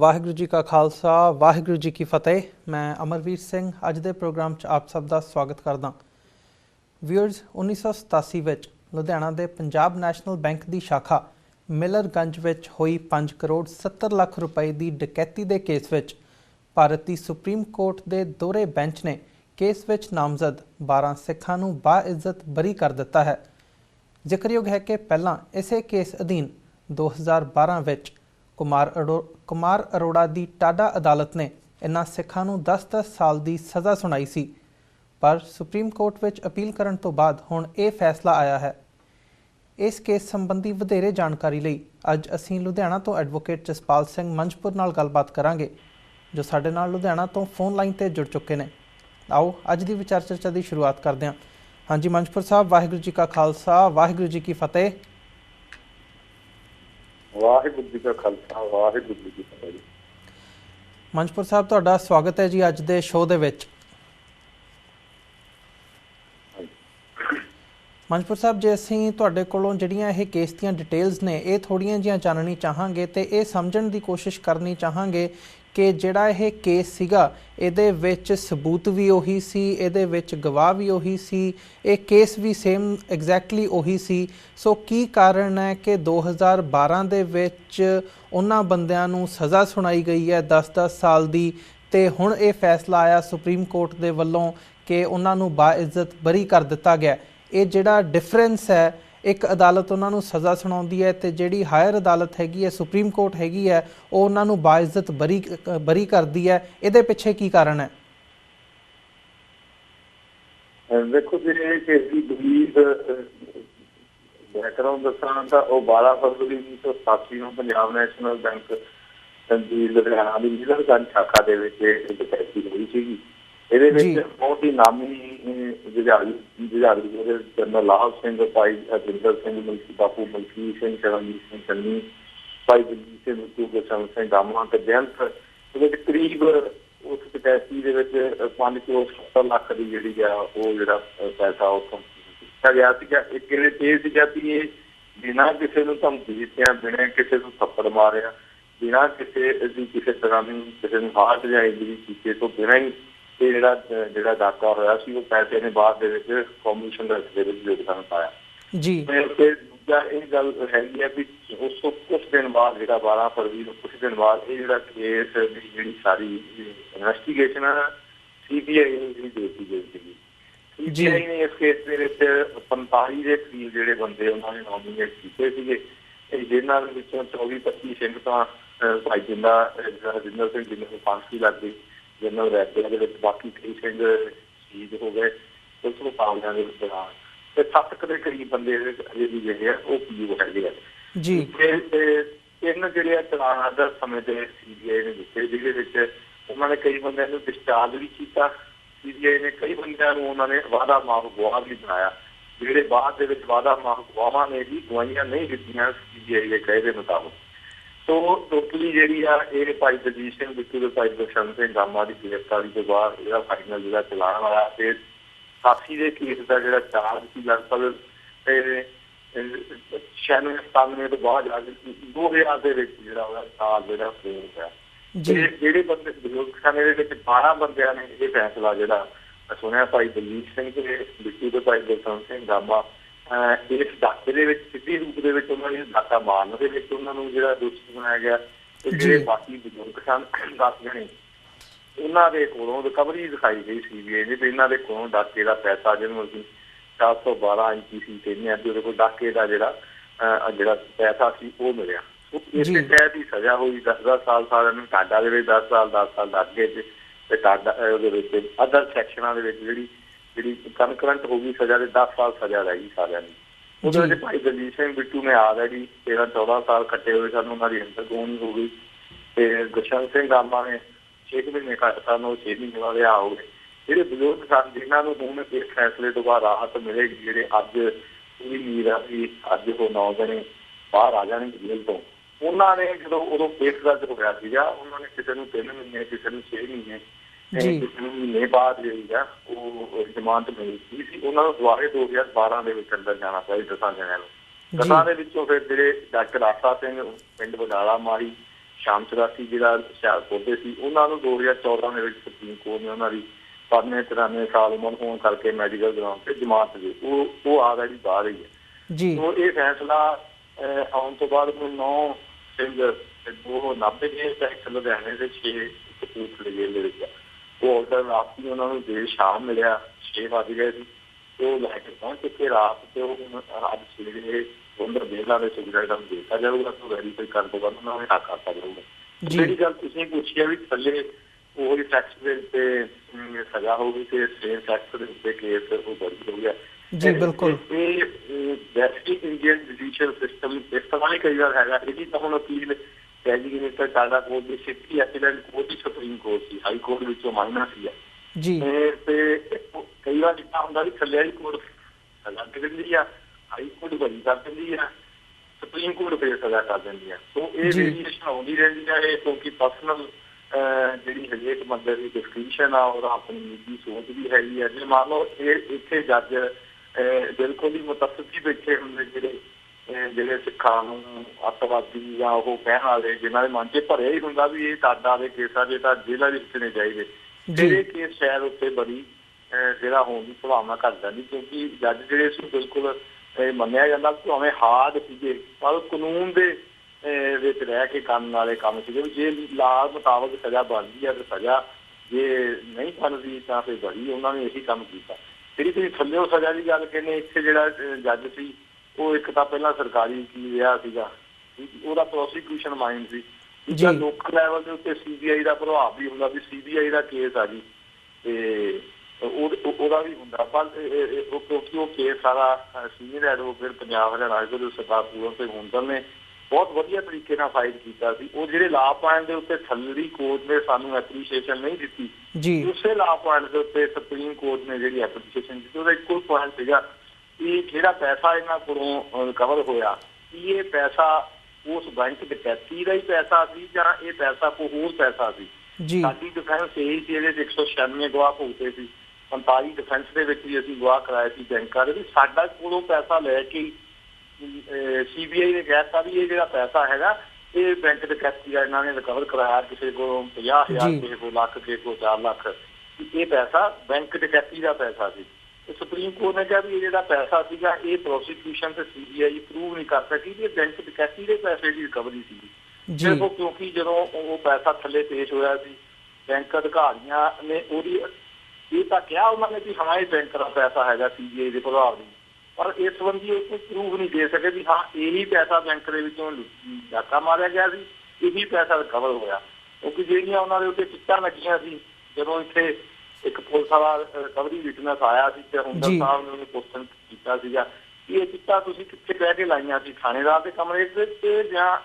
ਵਾਹਿਗੁਰੂ ਜੀ ਕਾ ਖਾਲਸਾ, ਵਾਹਿਗੁਰੂ ਜੀ ਕੀ ਫਤਿਹ। ਮੈਂ ਅਮਰਵੀਰ ਸਿੰਘ, ਅੱਜ ਦੇ ਪ੍ਰੋਗਰਾਮ 'ਚ ਆਪ ਸਭ ਦਾ ਸਵਾਗਤ ਕਰਦਾ ਵੀਅਰਸ 1987 ਵਿੱਚ ਲੁਧਿਆਣਾ ਦੇ ਪੰਜਾਬ ਨੈਸ਼ਨਲ ਬੈਂਕ ਦੀ ਸ਼ਾਖਾ ਮਿਲਰਗੰਜ ਵਿੱਚ ਹੋਈ 5 ਕਰੋੜ 70 ਲੱਖ ਰੁਪਏ ਦੀ ਡਕੈਤੀ ਦੇ ਕੇਸ ਵਿੱਚ ਭਾਰਤੀ ਸੁਪਰੀਮ ਕੋਰਟ ਦੇ ਦੋਹਰੇ ਬੈਂਚ ਨੇ ਕੇਸ ਵਿੱਚ ਨਾਮਜ਼ਦ 12 ਸਿੱਖਾਂ ਨੂੰ ਬਾਇਜ਼ਤ ਬਰੀ ਕਰ ਦਿੱਤਾ ਹੈ। ਜ਼ਿਕਰਯੋਗ ਹੈ ਕਿ ਪਹਿਲਾਂ ਇਸੇ ਕੇਸ ਅਧੀਨ 2012 ਵਿੱਚ ਕੁਮਾਰ ਅਰੋ- ਕੁਮਾਰ ਅਰੋੜਾ ਦੀ ਟਾਡਾ ਅਦਾਲਤ ਨੇ ਇਨ੍ਹਾਂ ਸਿੱਖਾਂ ਨੂੰ 10-10 ਸਾਲ ਦੀ ਸਜ਼ਾ ਸੁਣਾਈ ਸੀ। ਪਰ ਸੁਪਰੀਮ ਕੋਰਟ ਵਿੱਚ ਅਪੀਲ ਕਰਨ ਤੋਂ ਬਾਅਦ ਹੁਣ ਇਹ ਫੈਸਲਾ ਆਇਆ ਹੈ। ਇਸ ਕੇਸ ਸੰਬੰਧੀ ਵਧੇਰੇ ਜਾਣਕਾਰੀ ਲਈ ਅੱਜ ਅਸੀਂ ਲੁਧਿਆਣਾ ਤੋਂ ਐਡਵੋਕੇਟ ਜਸਪਾਲ ਸਿੰਘ ਮੰਜਪੁਰ ਨਾਲ ਗੱਲਬਾਤ ਕਰਾਂਗੇ, ਜੋ ਸਾਡੇ ਨਾਲ ਲੁਧਿਆਣਾ ਤੋਂ ਫੋਨ ਲਾਈਨ ਤੇ ਜੁੜ ਚੁੱਕੇ ਨੇ। ਆਓ, ਅੱਜ ਦੀ ਵਿਚਾਰ ਚਰਚਾ ਦੀ ਸ਼ੁਰੂਆਤ ਕਰਦੇ ਹਾਂ। ਹਾਂਜੀ ਮੰਜਪੁਰ ਸਾਹਿਬ, ਵਾਹਿਗੁਰੂ ਜੀ ਕਾ ਖਾਲਸਾ, ਵਾਹਿਗੁਰੂ ਜੀ ਕੀ ਫਤਿਹ। ਵਾਹਿਗੁਰੂ ਜੀ ਕਾ ਖਾਲਸਾ ਵਾਹਿਗੁਰੂ ਜੀ ਕੀ ਫਤਿਹ ਜੀ। ਮੰਜਪੁਰ ਸਾਹਿਬ ਤੁਹਾਡਾ ਸਵਾਗਤ ਹੈ ਜੀ ਅੱਜ ਦੇ ਸ਼ੋਅ ਦੇ ਵਿੱਚ ਮੰਜਪੁਰ ਸਾਹਿਬ, ਜੇ ਅਸੀਂ ਤੁਹਾਡੇ ਕੋਲੋਂ ਜਿਹੜੀਆਂ ਇਹ ਕੇਸ ਦੀਆਂ ਡਿਟੇਲਸ ਨੇ, ਇਹ ਥੋੜੀਆਂ ਜੀਆਂ ਜਾਣਨੀ ਚਾਹਾਂਗੇ ਤੇ ਇਹ ਸਮਝਣ ਦੀ ਕੋਸ਼ਿਸ਼ ਕਰਨੀ ਚਾਹਾਂਗੇ ਕਿ ਜਿਹੜਾ ਇਹ ਕੇਸ ਸੀਗਾ, ਇਹਦੇ ਵਿੱਚ ਸਬੂਤ ਵੀ ਉਹੀ ਸੀ, ਇਹਦੇ ਵਿੱਚ ਗਵਾਹ ਵੀ ਉਹੀ ਸੀ, ਇਹ ਕੇਸ ਵੀ ਸੇਮ ਐਗਜ਼ੈਕਟਲੀ ਉਹੀ ਸੀ। ਸੋ ਕੀ ਕਾਰਨ ਹੈ ਕਿ 2012 ਦੇ ਵਿੱਚ ਉਹਨਾਂ ਬੰਦਿਆਂ ਨੂੰ ਸਜ਼ਾ ਸੁਣਾਈ ਗਈ ਹੈ 10-10 ਸਾਲ ਦੀ? ਤੇ ਹੁਣ ਇਹ ਫੈਸਲਾ ਆਇਆ ਸੁਪਰੀਮ ਕੋਰਟ ਦੇ ਵੱਲੋਂ ਕਿ ਉਹਨਾਂ ਨੂੰ ਬਾਇਜ਼ਤ ਬਰੀ ਕਰ ਦਿੱਤਾ ਗਿਆ। ਇਹ ਜਿਹੜਾ ਡਿਫਰੈਂਸ ਹੈ, ਇੱਕ ਅਦਾਲਤ ਉਹਨਾਂ ਨੂੰ ਸਜ਼ਾ ਸੁਣਾਉਂਦੀ ਹੈ ਤੇ ਜਿਹੜੀ ਹਾਇਰ ਅਦਾਲਤ ਹੈਗੀ ਹੈ ਸੁਪਰੀਮ ਕੋਰਟ ਹੈਗੀ ਹੈ, ਉਹ ਉਹਨਾਂ ਨੂੰ ਬਾਇਜ਼ਤ ਬਰੀ ਬਰੀ ਕਰਦੀ ਹੈ। ਇਹਦੇ ਪਿੱਛੇ ਕੀ ਕਾਰਨ ਹੈ? ਦੇਖੋ ਜੀ, ਇਹ ਕੇਸ ਦੀ ਬਰੀਡ ਬੈਕਗ੍ਰਾਉਂਡ ਦੱਸਾਂ ਤਾਂ ਉਹ 12 ਫਰਵਰੀ 1987 ਨੂੰ ਪੰਜਾਬ ਨੈਸ਼ਨਲ ਬੈਂਕ ਦੀ ਲੁਧਿਆਣਾ ਦੀ ਮਿਲਰਗੰਜ ਸ਼ਾਖਾ ਦੇ ਵਿੱਚ ਡਕੈਤੀ ਹੋਈ ਸੀਗੀ। ਇਹਦੇ। ਵਿੱਚ ਬਹੁਤ ਹੀ ਨਾਮੀ ਜੁਝਾਰੂ ਜੁਝਾਰੂ ਜਿਹੜੇ ਜਨਰਲ ਲਾਭ ਸਿੰਘ ਭਾਈ ਅਜਿੰਦਰ ਸਿੰਘ ਮਲਕੀ ਬਾਪੂ ਮਲਕੀ ਸਿੰਘ ਚਰਨਜੀਤ ਸਿੰਘ ਚੰਨੀ ਭਾਈ ਦਲਜੀਤ ਸਿੰਘ ਮੁੱਤੂ ਗਸਮ ਸਿੰਘ ਗਾਮਾ ਤੇ ਬੇਅੰਤ ਉਹਦੇ ਕਰੀਬ ਉਸ ਕੈਪੈਸਿਟੀ ਦੇ ਵਿੱਚ 5 ਕਰੋੜ 70 ਲੱਖ ਦੀ ਜਿਹੜੀ ਆ ਉਹ ਜਿਹੜਾ ਪੈਸਾ ਉੱਥੋਂ ਕੀਤਾ ਗਿਆ ਸੀਗਾ ਇੱਕ ਕਿਹੜੇ ਤੇ ਸੀਗਾ ਵੀ ਇਹ ਬਿਨਾਂ ਕਿਸੇ ਨੂੰ ਧਮਕੀ ਦਿੱਤਿਆਂ ਬਿਨਾਂ ਕਿਸੇ ਨੂੰ ਥੱਪੜ ਮਾਰਿਆ ਬਿਨਾਂ ਕਿਸੇ ਦੀ ਕਿਸੇ ਤਰ੍ਹਾਂ ਦੀ ਕਿਸੇ ਨੂੰ ਹਾਰਟ ਜਾਂ ਇੰਜਰੀ ਕੀਤੇ ਤੋਂ ਬਿਨਾਂ ਹੀ ਇਹ ਜਿਹੜਾ ਜਿਹੜਾ ਡਾਕਾ ਹੋਇਆ ਸੀ ਉਹ ਪੈਸੇ ਨੇ ਬਾਅਦ ਦੇ ਵਿੱਚ ਕਮਿਸ਼ਨ ਦੇ ਵਿੱਚ ਯੋਗਦਾਨ ਪਾਇਆ। ਜੀ। ਤੇ ਫਿਰ ਦੂਜਾ ਇਹ ਗੱਲ ਹੈਗੀ ਹੈ ਵੀ ਉਸ ਤੋਂ ਕੁਝ ਦਿਨ ਬਾਅਦ ਜਿਹੜਾ 12 ਫਰਵਰੀ ਨੂੰ ਕੁਝ ਦਿਨ ਬਾਅਦ ਇਹ ਜਿਹੜਾ ਕੇਸ ਦੀ ਜਿਹੜੀ ਸਾਰੀ ਇਨਵੈਸਟੀਗੇਸ਼ਨ ਹੈ ਸੀਬੀਆਈ ਨੂੰ ਜਿਹੜੀ ਦੇ ਦਿੱਤੀ ਗਈ ਸੀਗੀ। ਜੀ। ਨੇ ਇਸ ਕੇਸ ਦੇ ਵਿੱਚ 45 ਦੇ ਕਰੀਬ ਜਿਹੜੇ ਬੰਦੇ ਉਹਨਾਂ ਨੇ ਨੋਮੀਨੇਟ ਕੀਤੇ ਸੀਗੇ। ਜਿਨ੍ਹਾਂ ਦੇ ਵਿੱਚੋਂ 24 25 ਸਿੰਘ ਤਾਂ ਭਾਈ ਜਿੰਦਾ ਅਹ, ਰਜਿੰਦਰ ਸਿੰਘ ਜਿਨ੍ਹਾਂ ਨੂੰ ਫਾਂਸੀ ਲੱਗ ਗਈ ਜਨਰਲ ਰੈਪਰ ਦੇ ਵਿੱਚ ਬਾਕੀ ਕਈ ਸਿੰਘ ਸ਼ਹੀਦ ਹੋ ਗਏ ਉਸ ਮੁਕਾਬਲਿਆਂ ਦੇ ਵਿੱਚ ਦੌਰਾਨ ਤੇ ਸੱਤ ਕੁ ਦੇ ਕਰੀਬ ਬੰਦੇ ਜਿਹੜੇ ਅਜੇ ਵੀ ਜਿਹੜੇ ਆ ਉਹ ਪੀਯੂ ਹੈਗੇ ਆ। ਜੀ। ਇਹਨਾਂ ਜਿਹੜੇ ਆ ਚਲਾਨ ਦਾ ਸਮੇਂ ਤੇ ਸੀਬੀਆਈ ਨੇ ਦਿੱਤੇ ਜਿਹਦੇ ਵਿੱਚ ਉਹਨਾਂ ਨੇ ਕਈ ਬੰਦਿਆਂ ਨੂੰ ਡਿਸਚਾਰਜ ਵੀ ਕੀਤਾ। ਸੀਬੀਆਈ ਨੇ ਕਈ ਬੰਦਿਆਂ ਨੂੰ ਉਹਨਾਂ ਨੇ ਵਾਅਦਾ ਮਾਫ ਗਵਾਹ ਵੀ ਬਣਾਇਆ। ਜਿਹੜੇ ਬਾਅਦ ਦੇ ਵਿੱਚ ਵਾਅਦਾ ਮਾਫ ਗਵਾਹਾਂ ਨੇ ਵੀ ਗਵਾਹੀਆਂ ਨਹੀਂ ਦਿੱਤੀਆਂ ਸੀਬੀਆਈ ਦੇ ਕਹੇ ਦੇ ਮੁਤਾਬਕ। ਸੋ ਟੋਟਲੀ ਜਿਹੜੀ ਆ ਇਹ ਭਾਈ ਦਜੀਤ ਸਿੰਘ ਬਿੱਟੂ ਦੇ ਭਾਈ ਦਰਸ਼ਨ ਸਿੰਘ ਗਾਮਾ ਦੀ ਗ੍ਰਿਫਤਾਰੀ ਤੋਂ ਬਾਅਦ ਜਿਹੜਾ ਫਾਈਨਲ ਜਿਹੜਾ ਚਲਾਨ ਵਾਲਾ ਤੇ ਸਾਥੀ ਦੇ ਕੇਸ ਦਾ ਜਿਹੜਾ ਚਾਰਜ ਸੀ ਲਗਭਗ ਤੇ 96 97 ਤੋਂ ਬਾਅਦ ਜਾ ਕੇ 2000 ਦੇ ਵਿੱਚ ਜਿਹੜਾ ਉਹਦਾ ਸਾਲ ਜਿਹੜਾ ਫਰੇਮ ਹੋਇਆ ਜੀ। ਤੇ ਜਿਹੜੇ ਬੰਦੇ ਬਜ਼ੁਰਗ ਸਮੇਂ ਦੇ ਵਿੱਚ 12 ਬੰਦਿਆਂ ਨੇ ਇਹ ਫੈਸਲਾ ਜਿਹੜਾ ਸੁਣਿਆ ਭਾਈ ਦਲੀਪ ਸਿੰਘ ਤੇ ਬਿੱਟੂ ਦੇ ਭਾਈ ਦਰਸ਼ਨ ਸਿੰਘ ਗਾਮਾ ਇਸ ਡਾਕੇ ਦੇ ਵਿੱਚ ਸਿੱਧੀ ਰੂਪ ਦੇ ਵਿੱਚ ਉਹਨਾਂ ਨੇ ਡਾਕਾ ਮਾਰਨ ਦੇ ਵਿੱਚ ਉਹਨਾਂ ਨੂੰ ਜਿਹੜਾ ਦੋਸ਼ੀ ਬਣਾਇਆ ਗਿਆ ਤੇ ਜਿਹੜੇ। ਬਾਕੀ ਬਜ਼ੁਰਗ ਸਨ 10 ਜਣੇ ਉਹਨਾਂ ਦੇ ਕੋਲੋਂ ਰਿਕਵਰੀ ਦਿਖਾਈ ਗਈ ਸੀਬੀਆਈ ਨੇ ਤੇ ਇਹਨਾਂ ਦੇ ਕੋਲੋਂ ਡਾਕੇ ਦਾ ਪੈਸਾ ਜਿਹਨੂੰ ਅਸੀਂ 412 ਇੰਚੀ ਕਹਿੰਦੇ ਆ ਤੇ ਉਹਦੇ ਕੋਲ ਡਾਕੇ ਦਾ ਜਿਹੜਾ ਜਿਹੜਾ ਪੈਸਾ ਸੀ ਉਹ ਮਿਲਿਆ ਸੋ ਇਸ ਤਹਿਤ ਹੀ ਸਜ਼ਾ ਹੋਈ 10 ਸਾਲ ਸਾਰਿਆਂ ਨੂੰ ਟਾਡਾ ਦੇ ਵਿੱਚ 10 ਸਾਲ 10 ਸਾਲ ਲੱਗ ਗਏ ਤੇ ਟਾਡਾ ਉਹਦੇ ਵਿੱਚ ਅਦਰ ਸੈਕਸ਼ਨਾਂ ਦੇ ਵਿੱਚ ਜਿਹੜੀ ਜਿਹੜੀ ਕਨਕਰੰਟ ਹੋ ਗਈ ਸਜ਼ਾ ਦੇ 10 ਸਾਲ ਸਜ਼ਾ ਰਹਿ ਗਈ ਸਾਰਿਆਂ ਦੀ ਉਹਦੇ। ਵਿੱਚ ਭਾਈ ਦਲਜੀਤ ਸਿੰਘ ਬਿੱਟੂ ਨੇ ਆਲਰੇਡੀ 13 14 ਸਾਲ ਕੱਟੇ ਹੋਏ ਸਨ ਉਹਨਾਂ ਦੀ ਅੰਤਰਗੋਣੀ ਹੋ ਗਈ ਤੇ ਗੁਰਸ਼ਨ ਸਿੰਘ ਰਾਮਾ ਨੇ 6 ਮਹੀਨੇ ਕੱਟ ਸਨ ਉਹ 6 ਮਹੀਨੇ ਵਾਲੇ ਆ ਹੋ ਗਏ ਜਿਹੜੇ ਬਜ਼ੁਰਗ ਸਨ ਜਿਨ੍ਹਾਂ ਨੂੰ ਹੁਣ ਇਸ ਫੈਸਲੇ ਤੋਂ ਬਾਅਦ ਰਾਹਤ ਮਿਲੇਗੀ ਜਿਹੜੇ ਅੱਜ ਪੂਰੀ ਉਮੀਦ ਆ ਵੀ ਅੱਜ ਉਹ ਨੌ ਜਣੇ ਬਾਹਰ ਆ ਜਾਣਗੇ ਜੇਲ੍ਹ ਤੋਂ ਉਹਨਾਂ ਨੇ ਜਦੋਂ ਉਦੋਂ ਕੇਸ ਦਰਜ ਹੋਇਆ ਸੀਗਾ ਉਹਨਾਂ ਨੇ ਕਿਸੇ ਨੂੰ 3 ਮਹੀਨੇ ਕਿਸੇ ਨੂੰ 6 ਮਹੀਨੇ। ਕਿਸੇ ਨੂੰ ਮਹੀਨੇ ਬਾਅਦ ਜਿਹੜੀ ਆ ਉਹ ਜ਼ਮਾਨਤ ਮਿਲੀ ਸੀ ਸੀ ਉਹਨਾਂ ਨੂੰ ਦੁਆਰੇ 2012 ਦੇ ਵਿੱਚ ਅੰਦਰ ਜਾਣਾ ਪਿਆ ਦਸਾਂ ਜਣਿਆਂ ਨੂੰ। ਦਸਾਂ ਦੇ ਵਿੱਚੋਂ ਫਿਰ ਜਿਹੜੇ ਡਾਕਟਰ ਆਸਾ ਸਿੰਘ ਪਿੰਡ ਬਡਾਲਾ ਮਾਰੀ ਸ਼ਾਮ ਚਰਾਸੀ ਜਿਹੜਾ ਹੁਸ਼ਿਆਰਪੁਰ ਦੇ ਸੀ ਉਹਨਾਂ ਨੂੰ 2014 ਦੇ ਵਿੱਚ ਸੁਪਰੀਮ ਕੋਰਟ ਨੇ ਉਹਨਾਂ ਦੀ ਪਰਨੇ 93 ਸਾਲ ਉਮਰ ਹੋਣ ਕਰਕੇ ਮੈਡੀਕਲ ਗਰਾਊਂਡ ਤੇ ਜਮਾਤ ਦੇ ਉਹ ਉਹ ਆ ਗਈ ਬਾਹਰ ਹੀ ਹੈ ਜੀ। ਸੋ ਇਹ ਫੈਸਲਾ ਆਉਣ ਤੋਂ ਬਾਅਦ ਹੁਣ 9 ਸਿੰਘ ਤੇ ਦੋ 90 ਦੇ ਟੈਕਸ ਲੁਧਿਆਣੇ ਦੇ 6 ਕਪੂਰਥਲੇ ਜੇਲ੍ਹ ਦੇ ਵਿੱਚ। ਉਹ ਆਰਡਰ ਰਾਤੀ ਉਹਨਾਂ ਨੂੰ ਦੇਰ ਸ਼ਾਮ ਮਿਲਿਆ 6 ਵਜ ਗਏ ਸੀ ਉਹ ਲੈ ਕੇ ਪਹੁੰਚ ਚੁੱਕੇ ਰਾਤ ਤੇ ਉਹ ਅੱਜ ਸਵੇਰੇ ਉਹਨਾਂ ਜੇਲ੍ਹਾਂ ਦੇ ਸੁਵਿਧਾ ਦਾ ਦਿੱਤਾ ਜਾਊਗਾ ਤੋਂ ਵੈਰੀਫਾਈ ਕਰਨ ਤੋਂ ਬਾਅਦ ਉਹਨਾਂ ਨੂੰ ਹੱਕ ਕਰਤਾ ਜਾਊਗਾ। ਜਿਹੜੀ ਗੱਲ ਤੁਸੀਂ ਪੁੱਛੀ ਆ ਵੀ ਥੱਲੇ ਉਹ ਹੀ ਟੈਕਸ ਦੇ ਉੱਤੇ ਸਜ਼ਾ ਹੋਊਗੀ ਤੇ ਸੇਮ ਟੈਕਸ ਦੇ ਉੱਤੇ ਕੇਸ ਉਹ ਦਰਜ ਹੋ ਗਿਆ ਜੀ, ਬਿਲਕੁਲ। ਇਹ ਵੈਸਟੀ ਇੰਡੀਅਨ ਜੁਡੀਸ਼ੀਅਲ ਸਿਸਟਮ ਇਸ ਤਰ੍ਹਾਂ ਹੀ ਕਈ ਵਾਰ ਹੈਗਾ ਇਹਦੀ ਤਾਂ ਹੁਣ ਅਪੀਲ ਰੈਜੀਗਨੇਟਰ ਟਾਟਾ ਕੋਰਟ ਦੀ ਸਿੱਧੀ ਐਪੀਲੈਂਟ ਕੋਰਟ ਦੀ ਸੁਪਰੀਮ ਕੋਰਟ ਸੀ ਹਾਈ ਕੋਰਟ ਵਿੱਚੋਂ ਮਾਈਨਰ ਸੀ ਜੀ। ਤੇ ਤੇ ਕਈ ਵਾਰ ਜਿੱਦਾਂ ਹੁੰਦਾ ਵੀ ਥੱਲੇ ਵਾਲੀ ਕੋਰਟ ਸਜ਼ਾ ਦੇ ਦਿੰਦੀ ਆ ਹਾਈ ਕੋਰਟ ਬਰੀ ਕਰ ਦਿੰਦੀ ਆ ਸੁਪਰੀਮ ਕੋਰਟ ਫੇਰ ਸਜ਼ਾ ਕਰ ਦਿੰਦੀ ਆ। ਸੋ ਇਹ। ਵੇਰੀਏਸ਼ਨ ਆਉਂਦੀ ਰਹਿੰਦੀ ਆ ਇਹ ਕਿਉਂਕਿ ਪਰਸਨਲ ਜਿਹੜੀ ਹਰੇਕ ਬੰਦੇ ਦੀ ਡਿਸਕ੍ਰਿਪਸ਼ਨ ਆ ਔਰ ਆਪਣੀ ਨਿੱਜੀ ਸੋਚ ਵੀ ਹੈਗੀ ਆ। ਜੇ ਮੰਨ ਲਓ ਇਹ ਇੱਥੇ ਜੱਜ ਬਿਲਕੁਲ ਹੀ ਮੁਤਫਿਕ ਬੈਠੇ ਹੁੰਦੇ ਜਿਹੜੇ ਜਿਹੜੇ ਸਿੱਖਾਂ ਨੂੰ ਅੱਤਵਾਦੀ ਜਾਂ ਉਹ ਕਹਿਣ ਵਾਲੇ ਜਿਨ੍ਹਾਂ ਦੇ ਮਨ 'ਚ ਭਰਿਆ ਹੀ ਹੁੰਦਾ ਵੀ ਇਹ ਸਾਡਾ ਦੇ ਕੇਸਾਂ ਦੇ ਤਾਂ ਜੇਲ੍ਹਾਂ ਵਿੱਚ ਨੇ ਚਾਹੀਦੇ। ਜਿਹੜੇ ਕੇਸ ਸ਼ਾਇਦ ਉੱਤੇ ਬੜੀ ਜਿਹੜਾ ਹੋਣ ਦੀ ਸੰਭਾਵਨਾ ਘੱਟ ਜਾਂਦੀ ਕਿਉਂਕਿ ਜੱਜ ਜਿਹੜੇ ਸੀ ਬਿਲਕੁਲ ਇਹ ਮੰਨਿਆ ਜਾਂਦਾ ਕਿ ਭਾਵੇਂ ਹਾਰਡ ਸੀਗੇ ਪਰ ਕਾਨੂੰਨ ਦੇ ਵਿੱਚ ਰਹਿ ਕੇ ਕਰਨ ਵਾਲੇ ਕੰਮ ਸੀਗੇ ਜੇ ਲਾਅ ਮੁਤਾਬਕ ਸਜ਼ਾ ਬਣਦੀ ਹੈ ਤੇ ਸਜ਼ਾ ਜੇ ਨਹੀਂ ਬਣਦੀ ਤਾਂ ਫਿਰ ਬੜੀ ਉਹਨਾਂ ਨੇ ਇਹੀ ਕੰਮ ਕੀਤਾ ਜਿਹੜੀ ਤੁਸੀਂ ਥੱਲੇੋਂ ਸਜ਼ਾ ਦੀ ਗੱਲ ਕਹਿੰਦੇ ਇੱਥੇ ਜਿਹੜਾ ਜੱਜ ਸੀ ਉਹ ਇੱਕ ਤਾਂ ਪਹਿਲਾਂ ਸਰਕਾਰੀ ਕੀ ਰਿਹਾ ਸੀਗਾ। ਉਹਦਾ ਪ੍ਰੋਸੀਕਿਊਸ਼ਨ ਮਾਈਂਡ ਸੀ। ਜਿਹੜਾ ਲੋਕਲ ਲੈਵਲ ਦੇ ਉੱਤੇ ਸੀਬੀਆਈ ਦਾ ਪ੍ਰਭਾਵ ਵੀ ਹੁੰਦਾ ਵੀ ਸੀਬੀਆਈ ਦਾ ਕੇਸ ਆ ਜੀ। ਤੇ ਉਹ ਉਹ- ਉਹਦਾ ਵੀ ਹੁੰਦਾ। ਪਰ ਉਹ ਕਿਉਂਕਿ ਉਹ ਕੇਸ ਸਾਰਾ ਸੀਨੀਅਰ ਐਡਵੋਕੇਟ ਪੰਜਾਬ ਹਰਿਆਣਾ ਦੇ ਸਰਦਾਰ ਪੂਰਨ ਸਿੰਘ ਹੁੰਦਲ ਨੇ ਬਹੁਤ ਵਧੀਆ ਤਰੀਕੇ ਨਾਲ ਫਾਈਲ ਕੀਤਾ ਸੀ। ਉਹ ਜਿਹੜੇ ਲਾ ਪੁਆਇੰਟ ਦੇ ਉੱਤੇ ਥੱਲੜੀ ਕੋਰਟ ਨੇ ਸਾਨੂੰ ਐਪਰੀਸ਼ੀਏਸ਼ਨ ਨਹੀਂ ਦਿੱਤੀ ਜੀ। ਉਸੇ ਲਾ ਪੁਆਇੰਟ ਦੇ ਉੱਤੇ ਸੁਪਰੀਮ ਕੋਰਟ ਨੇ ਜਿਹੜੀ ਐਪਲੀਕੇਸ਼ਨ ਦਿੱਤੀ ਉਹਦਾ ਇੱਕੋ ਪੁਆਇੰਟ ਸੀਗਾ ਕਿ ਜਿਹੜਾ ਪੈਸਾ ਇਹਨਾਂ ਕੋਲੋਂ ਰਿਕਵਰ ਹੋਇਆ ਕੀ ਇਹ ਪੈਸਾ ਉਸ ਬੈਂਕ ਡਕੈਤੀ ਦਾ ਹੀ ਪੈਸਾ ਸੀ ਜਾਂ ਇਹ ਪੈਸਾ ਕੋਈ ਹੋਰ ਪੈਸਾ ਸੀ? ਜੀ। ਸਾਡੀ ਡਿਫੈਂਸ ਇਹੀ ਸੀ ਇਹਦੇ 'ਚ 196 ਗਵਾਹ ਭੁਗਤੇ ਸੀ। 45 ਡਿਫੈਂਸ ਦੇ ਵਿੱਚ ਵੀ ਅਸੀਂ ਗਵਾਹ ਕਰਾਏ ਸੀ ਬੈਂਕਾਂ ਦੇ ਵੀ ਸਾਡਾ ਕੋਲੋਂ ਪੈਸਾ ਲੈ ਕੇ ਸੀਬੀਆਈ ਨੇ ਕਹਿਤਾ ਵੀ ਇਹ ਜਿਹੜਾ ਪੈਸਾ ਹੈਗਾ ਇਹ ਬੈਂਕ ਡਕੈਤੀ ਦਾ ਇਹਨਾਂ ਨੇ ਰਿਕਵਰ ਕਰਾਇਆ। ਕਿਸੇ ਕੋਲੋਂ 50000 ਜੀ। ਕਿਸੇ ਕੋਲ ਲੱਖ ਕਿਸੇ ਕੋਲ 4 ਲੱਖ। ਇਹ ਪੈਸਾ ਬੈਂਕ ਡਕੈਤੀ ਦਾ ਪੈਸਾ ਸੀ। ਸੁਪਰੀਮ ਕੋਰਟ ਨੇ ਕਿਹਾ ਵੀ ਇਹ ਜਿਹੜਾ ਪੈਸਾ ਸੀਗਾ ਇਹ ਪ੍ਰੋਸੀਕਿਊਸ਼ਨ ਤੇ ਸੀਬੀਆਈ ਪ੍ਰੂਵ ਨਹੀਂ ਕਰ ਸਕੀ ਇਹ ਬੈਂਕ ਡਕੈਤੀ ਦੇ ਪੈਸੇ ਦੀ ਰਿਕਵਰੀ ਸੀ ਜੀ। ਕਿਉਂਕਿ ਜਦੋਂ ਉਹ ਪੈਸਾ ਥੱਲੇ ਪੇਸ਼ ਹੋਇਆ ਸੀ ਬੈਂਕ ਅਧਿਕਾਰੀਆਂ ਨੇ ਉਹਦੀ ਇਹ ਤਾਂ ਕਿਹਾ ਉਹਨਾਂ ਨੇ ਵੀ ਹਾਂ ਇਹ ਬੈਂਕ ਦਾ ਪੈਸਾ ਹੈਗਾ ਸੀਬੀਆਈ ਦੇ ਪ੍ਰਭਾਵ ਦੀ ਪਰ ਇਸ ਸੰਬੰਧੀ ਉਹ ਕੋਈ ਪ੍ਰੂਫ ਨਹੀਂ ਦੇ ਸਕੇ ਵੀ ਹਾਂ ਇਹੀ ਪੈਸਾ ਬੈਂਕ ਦੇ ਵਿੱਚੋਂ ਡਾਕਾ ਮਾਰਿਆ ਗਿਆ ਸੀ ਇਹੀ ਪੈਸਾ ਰਿਕਵਰ ਹੋਇਆ। ਕਿਉਂਕਿ ਜਿਹੜੀਆਂ ਉਹਨਾਂ ਦੇ ਉੱਤੇ ਚਿੱਟਾਂ ਲੱਗੀਆਂ ਸੀ ਜਦੋਂ ਇੱਥੇ ਇੱਕ ਪੁਲਿਸ ਵਾਲਾ ਰਿਕਵਰੀ ਵਿਟਨੈਸ ਆਇਆ ਸੀ ਤੇ ਹੁੰਦਰ। ਸਾਹਿਬ ਨੇ ਉਹਨੂੰ ਕੁਐਸਚਨ ਕੀਤਾ ਸੀਗਾ ਕਿ ਇਹ ਚਿੱਟਾਂ ਤੁਸੀਂ ਕਿੱਥੇ ਬਹਿ ਕੇ ਲਾਈਆਂ ਸੀ ਥਾਣੇਦਾਰ ਦੇ ਕਮਰੇ ਤੇ ਜਾਂ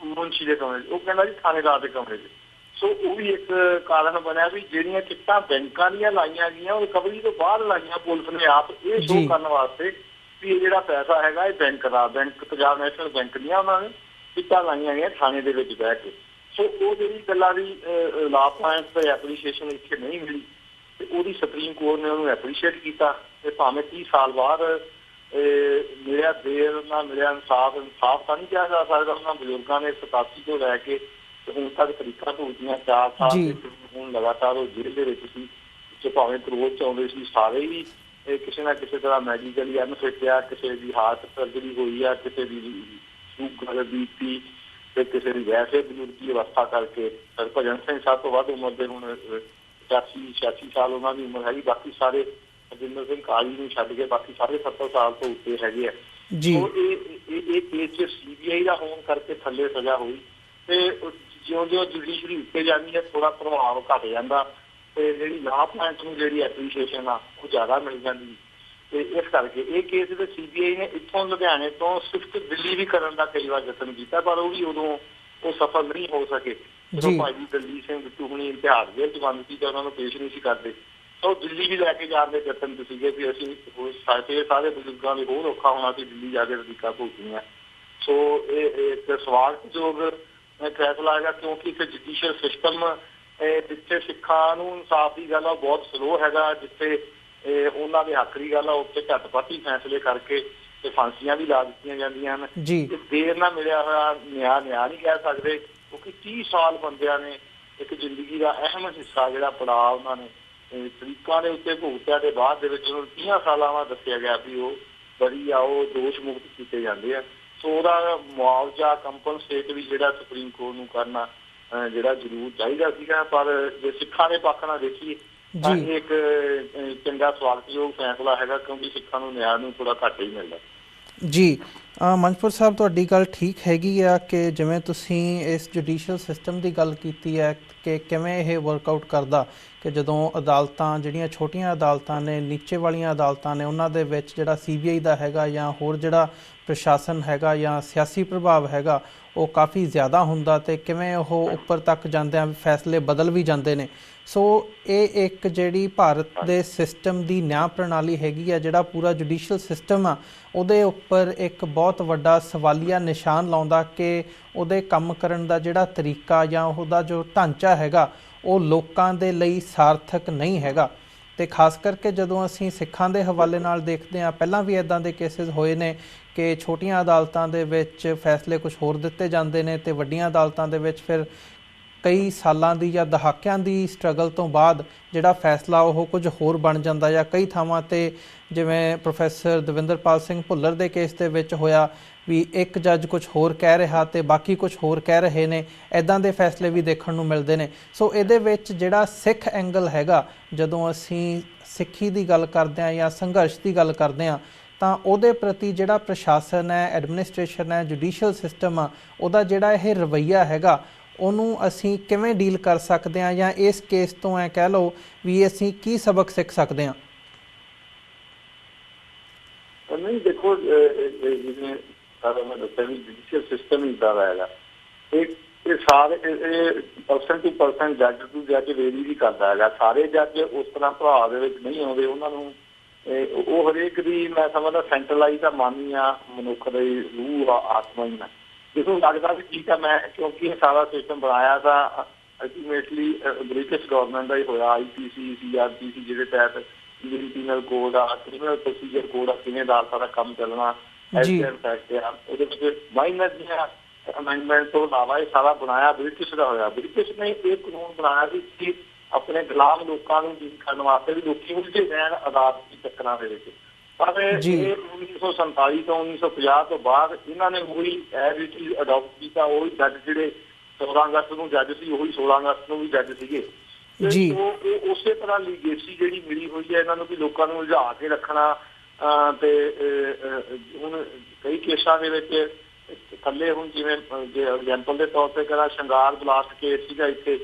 ਮੁੰਸ਼ੀ ਦੇ ਕਮਰੇ ਉਹ ਕਹਿੰਦਾ ਜੀ ਥਾਣੇਦਾਰ ਦੇ ਕਮਰੇ 'ਚ ਸੋ ਉਹ ਵੀ ਇੱਕ ਕਾਰਨ ਬਣਿਆ ਵੀ ਜਿਹੜੀਆਂ ਚਿੱਟਾਂ ਬੈਂਕਾਂ ਦੀਆਂ ਲਾਈਆਂ ਗਈਆਂ ਉਹ ਰਿਕਵਰੀ ਤੋਂ ਬਾਅਦ ਲਾਈਆਂ ਪੁਲਿਸ ਨੇ ਆਪ ਇਹ। ਸ਼ੋਅ ਕਰਨ ਵਾਸਤੇ ਵੀ ਇਹ ਜਿਹੜਾ ਪੈਸਾ ਹੈਗਾ ਇਹ ਬੈਂਕ ਦਾ ਬੈਂਕ ਪੰਜਾਬ ਨੈਸ਼ਨਲ ਬੈਂਕ ਦੀਆਂ ਉਹਨਾਂ ਨੇ ਚਿੱਟਾਂ ਲਾਈਆਂ ਗਈਆਂ ਥਾਣੇ ਦੇ ਵਿੱਚ ਬਹਿ ਕੇ ਸੋ ਉਹ ਜਿਹੜੀ ਗੱਲਾਂ ਦੀ ਲਾ ਪੁਆਇੰਟ ਤੇ ਐਪਰੀਸ਼ੀਏਸ਼ਨ ਇੱਥੇ ਨਹੀਂ ਮਿਲੀ ਤੇ ਉਹਦੀ ਸੁਪਰੀਮ ਕੋਰਟ ਨੇ ਉਹਨੂੰ ਐਪਰੀਸ਼ੀਏਟ ਕੀਤਾ ਤੇ ਭਾਵੇਂ 30 ਸਾਲ ਬਾਅਦ ਮਿਲਿਆ ਦੇਰ ਨਾਲ ਮਿਲਿਆ ਇਨਸਾਫ ਇਨਸਾਫ ਤਾਂ ਨਹੀਂ ਕਿਹਾ ਜਾ ਸਕਦਾ ਉਹਨਾਂ ਬਜ਼ੁਰਗਾਂ ਨੇ 87 ਤੋਂ ਲੈ ਕੇ ਹੁਣ ਤੱਕ ਤਰੀਕਾ ਭੁਗਤੀਆਂ 4 ਸਾਲ। ਤੇ ਹੁਣ ਲਗਾਤਾਰ ਉਹ ਜੇਲ੍ਹ ਦੇ ਵਿੱਚ ਸੀ ਤੇ ਭਾਵੇਂ ਕਰੋੜ ਚ ਆਉਂਦੇ ਸੀ ਸਾਰੇ ਹੀ ਇਹ ਕਿਸੇ ਨਾ ਕਿਸੇ ਤਰ੍ਹਾਂ ਮੈਡੀਕਲੀ ਅਨਫਿਟ ਆ ਕਿਸੇ ਦੀ ਹਾਰਟ ਸਰਜਰੀ ਹੋਈ ਆ ਕਿਸੇ ਦੀ ਸ਼ੂਗਰ ਬੀਪੀ ਤੇ ਕਿਸੇ ਦੀ ਵੈਸੇ ਬਜ਼ੁਰਗੀ ਅਵਸਥਾ ਕਰਕੇ ਸਰਪੰਚ ਸਿੰਘ ਸਭ ਤੋਂ ਵੱਧ ਉਮਰ ਦੇ ਹੁਣ 85 86 ਸਾਲ ਉਹਨਾਂ ਦੀ ਉਮਰ ਹੈਗੀ ਬਾਕੀ ਸਾਰੇ ਅਜਿੰਦਰ ਸਿੰਘ ਕਾਲੀ ਨੂੰ ਛੱਡ ਕੇ ਬਾਕੀ ਸਾਰੇ 70 ਸਾਲ ਤੋਂ ਉੱਤੇ ਹੈਗੇ ਆ। ਜੀ। ਉਹ ਇਹ ਇਹ ਕੇਸ ਚ ਸੀਬੀਆਈ ਦਾ ਹੋਣ ਕਰਕੇ ਥੱਲੇ ਸਜ਼ਾ ਹੋਈ ਤੇ ਜਿਉਂ-ਜਿਉਂ ਜੁਡੀਸ਼ਰੀ ਉੱਤੇ ਜਾਂਦੀ ਹੈ ਥੋੜਾ ਪ੍ਰਭਾਵ ਘਟ ਜਾਂਦਾ ਤੇ ਜਿਹੜੀ ਲਾ ਪੁਆਇੰਟ ਨੂੰ ਜਿਹੜੀ ਐਪਰੀਸ਼ੀਏਸ਼ਨ ਆ ਉਹ ਜ਼ਿਆਦਾ ਮਿਲ ਜਾਂਦੀ। ਤੇ ਇਸ ਕਰਕੇ ਇਹ ਕੇਸ ਤੇ ਸੀਬੀਆਈ ਨੇ ਇੱਥੋਂ ਲੁਧਿਆਣੇ ਤੋਂ ਸਿਫਟ ਦਿੱਲੀ ਵੀ ਕਰਨ ਦਾ ਕਈ ਵਾਰ ਯਤਨ ਕੀਤਾ ਪਰ ਉਹ ਵੀ ਉਦੋਂ ਉਹ ਸਫਲ ਨਹੀਂ ਹੋ ਸਕੇ। ਜਦੋਂ ਜੀ। ਭਾਈ ਦਲਜੀਤ ਸਿੰਘ ਬਿੱਟੂ ਹੁਣੀ ਇਮਤਿਹਾਨ ਜੇਲ੍ਹ ਚ ਬੰਦ ਸੀ ਤਾਂ ਉਹਨਾਂ ਨੂੰ ਪੇਸ਼ ਨਹੀਂ ਸੀ ਕਰਦੇ। ਤਾਂ ਉਹ ਦਿੱਲੀ ਵੀ ਲੈ ਕੇ ਜਾਣ ਦੇ ਯਤਨ ਸੀਗੇ ਵੀ ਅਸੀਂ ਉਹ ਸਾਰੇ ਸਾਰੇ ਬਜ਼ੁਰਗਾਂ ਦੇ ਹੋਰ ਔਖਾ ਹੋਣਾ ਸੀ ਦਿੱਲੀ ਜਾ ਕੇ ਰਦੀਕਾ ਭੁਗਤਣੀਆਂ ਸੋ ਇਹ ਇੱਕ ਸਵਾਲਯੋਗ ਅਹ, ਫੈਸਲਾ ਹੈਗਾ ਕਿਉਂਕਿ ਇੱਕ ਜੁਡੀਸ਼ੀਅਲ ਸਿਸਟਮ ਜਿੱਥੇ ਸਿੱਖਾਂ ਨੂੰ ਇਨਸਾਫ ਦੀ ਗੱਲ ਆ ਬਹੁਤ ਸਲੋ ਹੈਗਾ ਜਿੱਥੇ ਉਹਨਾਂ ਦੇ ਹੱਕ ਦੀ ਗੱਲ ਆ ਉੱਥੇ ਹੀ ਫੈਸਲੇ ਕਰਕੇ ਤੇ ਫਾਂਸੀਆਂ ਵੀ ਲਾ ਦਿੱਤੀਆਂ ਜਾਂਦੀਆਂ ਹਨ। ਜੀ। ਤੇ ਦੇਰ ਨਾਲ ਮਿਲਿਆ ਹੋਇਆ ਨਿਆਂ ਨਿਆਂ ਨਹੀਂ ਕਹਿ ਸਕਦੇ। ਕਿਉਂਕਿ 30 ਸਾਲ ਬੰਦਿਆਂ ਨੇ ਇੱਕ ਜ਼ਿੰਦਗੀ ਦਾ ਅਹਿਮ ਹਿੱਸਾ ਜਿਹੜਾ ਪੜਾਅ ਉਹਨਾਂ ਨੇ ਤਰੀਕਾਂ ਦੇ ਉੱਤੇ ਭੁਗਤਿਆ ਦੇ ਬਾਅਦ ਦੇ ਵਿੱਚ ਉਹਨਾਂ ਨੂੰ 30 ਸਾਲਾਂ ਬਾਅਦ ਦੱਸਿਆ ਗਿਆ ਵੀ ਉਹ ਬੜੀ ਆ ਉਹ ਦੋਸ਼ ਮੁਕਤ ਕੀਤੇ ਜਾਂਦੇ ਆ। ਸੋ ਉਹਦਾ ਮੁਆਵਜ਼ਾ ਕੰਪਨਸੇਟ ਵੀ ਜਿਹੜਾ ਸੁਪਰੀਮ ਕੋਰਟ ਨੂੰ ਕਰਨਾ ਜਿਹੜਾ ਜ਼ਰੂਰ ਚਾਹੀਦਾ ਸੀਗਾ ਪਰ ਜੇ ਸਿੱਖਾਂ ਦੇ ਪੱਖ ਨਾਲ ਦੇਖੀਏ ਤਾਂ ਇੱਕ ਚੰਗਾ ਸਵਾਗਤਯੋਗ ਫੈਸਲਾ ਹੈਗਾ ਕਿਉਂਕਿ ਸਿੱਖਾਂ ਨੂੰ ਨਿਆਂ ਨੂੰ ਥੋੜਾ ਘੱਟ ਹੀ ਮਿਲਦਾ। ਜੀ ਅ, ਮਨਪੁਰ ਸਾਹਿਬ ਤੁਹਾਡੀ ਗੱਲ ਠੀਕ ਹੈਗੀ ਆ ਕਿ ਜਿਵੇਂ ਤੁਸੀਂ ਇਸ ਜੁਡੀਸ਼ੀਅਲ ਸਿਸਟਮ ਦੀ ਗੱਲ ਕੀਤੀ ਹੈ ਕਿ ਕਿਵੇਂ ਇਹ ਵਰਕਆਊਟ ਕਰਦਾ। ਕਿ ਜਦੋਂ ਅਦਾਲਤਾਂ, ਜਿਹੜੀਆਂ ਛੋਟੀਆਂ ਅਦਾਲਤਾਂ ਨੇ, ਨੀਚੇ ਵਾਲੀਆਂ ਅਦਾਲਤਾਂ ਨੇ, ਉਹਨਾਂ ਦੇ ਵਿੱਚ ਜਿਹੜਾ ਸੀਬੀਆਈ ਦਾ ਹੈਗਾ ਜਾਂ ਹੋਰ ਜਿਹੜਾ ਪ੍ਰਸ਼ਾਸਨ ਹੈਗਾ ਜਾਂ ਸਿਆਸੀ ਪ੍ਰਭਾਵ ਹੈਗਾ, ਉਹ ਕਾਫੀ ਜ਼ਿਆਦਾ ਹੁੰਦਾ ਤੇ ਕਿਵੇਂ ਉਹ ਉੱਪਰ ਤੱਕ ਜਾਂਦਿਆਂ ਫੈਸਲੇ ਬਦਲ ਵੀ ਜਾਂਦੇ ਨੇ। ਸੋ ਇਹ ਇੱਕ ਜਿਹੜੀ ਭਾਰਤ ਦੇ ਸਿਸਟਮ ਦੀ ਨਿਆਂ ਪ੍ਰਣਾਲੀ ਹੈਗੀ ਆ, ਜਿਹੜਾ ਪੂਰਾ ਜੁਡੀਸ਼ੀਅਲ ਸਿਸਟਮ ਆ, ਉਹਦੇ ਉੱਪਰ ਇੱਕ ਬਹੁਤ ਵੱਡਾ ਸਵਾਲੀਆ ਨਿਸ਼ਾਨ ਲਾਉਂਦਾ ਕਿ ਉਹਦੇ ਕੰਮ ਕਰਨ ਦਾ ਜਿਹੜਾ ਤਰੀਕਾ ਜਾਂ ਉਹਦਾ ਜੋ ਢਾਂਚਾ ਹੈਗਾ ਉਹ ਲੋਕਾਂ ਦੇ ਲਈ ਸਾਰਥਕ ਨਹੀਂ ਹੈਗਾ। ਤੇ ਖਾਸ ਕਰਕੇ ਜਦੋਂ ਅਸੀਂ ਸਿੱਖਾਂ ਦੇ ਹਵਾਲੇ ਨਾਲ ਦੇਖਦੇ ਹਾਂ, ਪਹਿਲਾਂ ਵੀ ਇਦਾਂ ਦੇ ਕੇਸਿਸ ਹੋਏ ਨੇ ਕਿ ਛੋਟੀਆਂ ਅਦਾਲਤਾਂ ਦੇ ਵਿੱਚ ਫੈਸਲੇ ਕੁਝ ਹੋਰ ਦਿੱਤੇ ਜਾਂਦੇ ਨੇ ਤੇ ਵੱਡੀਆਂ ਅਦਾਲਤਾਂ ਦੇ ਵਿੱਚ ਫਿਰ ਕਈ ਸਾਲਾਂ ਦੀ ਜਾਂ ਦਹਾਕਿਆਂ ਦੀ ਸਟਰਗਲ ਤੋਂ ਬਾਅਦ ਜਿਹੜਾ ਫੈਸਲਾ ਉਹ ਕੁਝ ਹੋਰ ਬਣ ਜਾਂਦਾ ਜਾਂ ਕਈ ਥਾਵਾਂ ਤੇ ਜਿਵੇਂ ਪ੍ਰੋਫੈਸਰ ਦਵਿੰਦਰਪਾਲ ਸਿੰਘ ਭੁੱਲਰ ਦੇ ਕੇਸ ਦੇ ਵਿੱਚ ਹੋਇਆ ਵੀ ਇੱਕ ਜੱਜ ਕੁਝ ਹੋਰ ਕਹਿ ਰਿਹਾ ਤੇ ਬਾਕੀ ਕੁਝ ਹੋਰ ਕਹਿ ਰਹੇ ਨੇ ਐਦਾਂ ਦੇ ਫੈਸਲੇ ਵੀ ਦੇਖਣ ਨੂੰ ਮਿਲਦੇ ਨੇ। ਸੋ ਇਹਦੇ ਵਿੱਚ ਜਿਹੜਾ ਸਿੱਖ ਐਂਗਲ ਹੈਗਾ, ਜਦੋਂ ਅਸੀਂ ਸਿੱਖੀ ਦੀ ਗੱਲ ਕਰਦੇ ਹਾਂ ਜਾਂ ਸੰਘਰਸ਼ ਦੀ ਗੱਲ ਕਰਦੇ ਹਾਂ, ਤਾਂ ਉਹਦੇ ਪ੍ਰਤੀ ਜਿਹੜਾ ਪ੍ਰਸ਼ਾਸਨ ਹੈ ਐਡਮਿਨਿਸਟ੍ਰੇਸ਼ਨ ਹੈ ਜੁਡੀਸ਼ੀਅਲ ਸਿਸਟਮ ਆ, ਉਹਦਾ ਜਿਹੜਾ ਇਹ ਰਵੱਈਆ ਹੈਗਾ ਉਹਨੂੰ ਅਸੀਂ ਕਿਵੇਂ ਡੀਲ ਕਰ ਸਕਦੇ ਹਾਂ ਜਾਂ ਇਸ ਕੇਸ ਤੋਂ ਐ ਕਹਿ ਲਓ ਵੀ ਅਸੀਂ ਕੀ ਸਬਕ ਸਿੱਖ ਸਕਦੇ ਹਾਂ? ਨਹੀਂ, ਦੇਖੋ ਜਿਵੇਂ ਸਾਰਾ ਮੈਂ ਦੱਸਿਆ ਵੀ ਜੁਡੀਸ਼ੀਅਲ ਸਿਸਟਮ ਹੀ ਦਾ ਹੈਗਾ। ਇਹ ਇਹ ਸਾਰੇ ਪਰਸਨ ਟੂ ਪਰਸਨ ਜੱਜ ਟੂ ਜੱਜ ਵੇਰੀ ਵੀ ਕਰਦਾ ਹੈਗਾ। ਸਾਰੇ ਜੱਜ ਉਸ ਤਰ੍ਹਾਂ ਭਰਾ ਦੇ ਵਿੱਚ ਨਹੀਂ ਆਉਂਦੇ, ਉਹਨਾਂ ਨੂੰ ਉਹ ਹਰੇਕ ਦੀ ਮੈਂ ਸਮਝਦਾ ਸੈਂਟਰਲਾਈਜ਼ ਦਾ ਮਨ ਹੀ ਆ, ਮਨੁੱਖ ਦੀ ਰੂਹ ਆ, ਆਤਮਾ ਹੀ ਆ। ਜਿਸ ਨੂੰ ਲੱਗਦਾ ਵੀ ਠੀਕ ਆ ਮੈਂ ਕਿਉਂਕਿ ਇਹ ਸਾਰਾ ਸਿਸਟਮ ਬਣਾਇਆ ਤਾਂ ਅਲਟੀਮੇਟਲੀ ਬ੍ਰਿਟਿਸ਼ ਗਵਰਨਮੈਂਟ ਦਾ ਹੀ ਹੋਇਆ ਆਈਪੀਸੀ ਸੀਆਰਪੀਸੀ ਜਿਹਦੇ ਤਹਿਤ ਪੀਨਲ ਕੋਡ ਆ ਕ੍ਰਿਮੀਨਲ ਪ੍ਰੋਸੀਜਰ ਕੋਡ ਆ ਕਿਵੇਂ ਦਾ ਕੰਮ ਚੱਲਣਾ ਜੀ। ਐਸਐਨ ਫੈਕਟ ਆ ਉਹਦੇ ਵਿੱਚ ਮਾਈਨਰ ਜਿਹਾ ਅਮੈਂਡਮੈਂਟ ਤੋਂ ਇਲਾਵਾ ਇਹ ਸਾਰਾ ਬਣਾਇਆ ਬ੍ਰਿਟਿਸ਼ ਦਾ ਹੋਇਆ ਬ੍ਰਿਟਿਸ਼ ਨੇ ਇਹ ਕਾਨੂੰਨ ਬਣਾਇਆ ਸੀ ਕਿ ਆਪਣੇ ਗੁਲਾਮ ਲੋਕਾਂ ਨੂੰ ਜੀਤ ਕਰਨ ਵਾਸਤੇ ਵੀ ਲੋਕੀ ਉਲਝੇ ਰਹਿਣ ਅਦਾਲਤ ਦੀ ਚੱਕਰਾਂ ਦੇ ਵਿੱਚ ਪਰ ਇਹ ਜੀ। ਇਹ 1947 ਤੋਂ 1950 ਤੋਂ ਬਾਅਦ ਇਹਨਾਂ ਨੇ ਉਹੀ ਐਜ਼ ਇਟ ਇਜ਼ ਅਡਾਪਟ ਕੀਤਾ ਉਹੀ ਜੱਜ ਜਿਹੜੇ 14 ਅਗਸਤ ਨੂੰ ਜੱਜ ਸੀ ਉਹੀ 16 ਅਗਸਤ ਨੂੰ ਵੀ ਜੱਜ ਸੀਗੇ ਜੀ। ਉਹ ਉਸੇ ਤਰ੍ਹਾਂ ਲੀਗੇਸੀ ਜਿਹੜੀ ਮਿਲੀ ਹੋਈ ਹੈ ਇਹਨਾਂ ਨੂੰ ਵੀ ਲੋਕਾਂ ਨੂੰ ਉਲਝਾ ਕੇ ਰੱਖਣਾ ਤੇ ਹੁਣ ਕਈ ਕੇਸਾਂ ਦੇ ਵਿੱਚ ਥੱਲੇ ਹੁਣ ਜਿਵੇਂ ਜੇ ਐਗਜ਼ਾਮਪਲ ਦੇ ਤੌਰ ਤੇ ਕਰਾ ਸ਼ਿੰਗਾਰ ਬਲਾਸਟ ਕੇਸ ਸੀਗਾ ਇੱਥੇ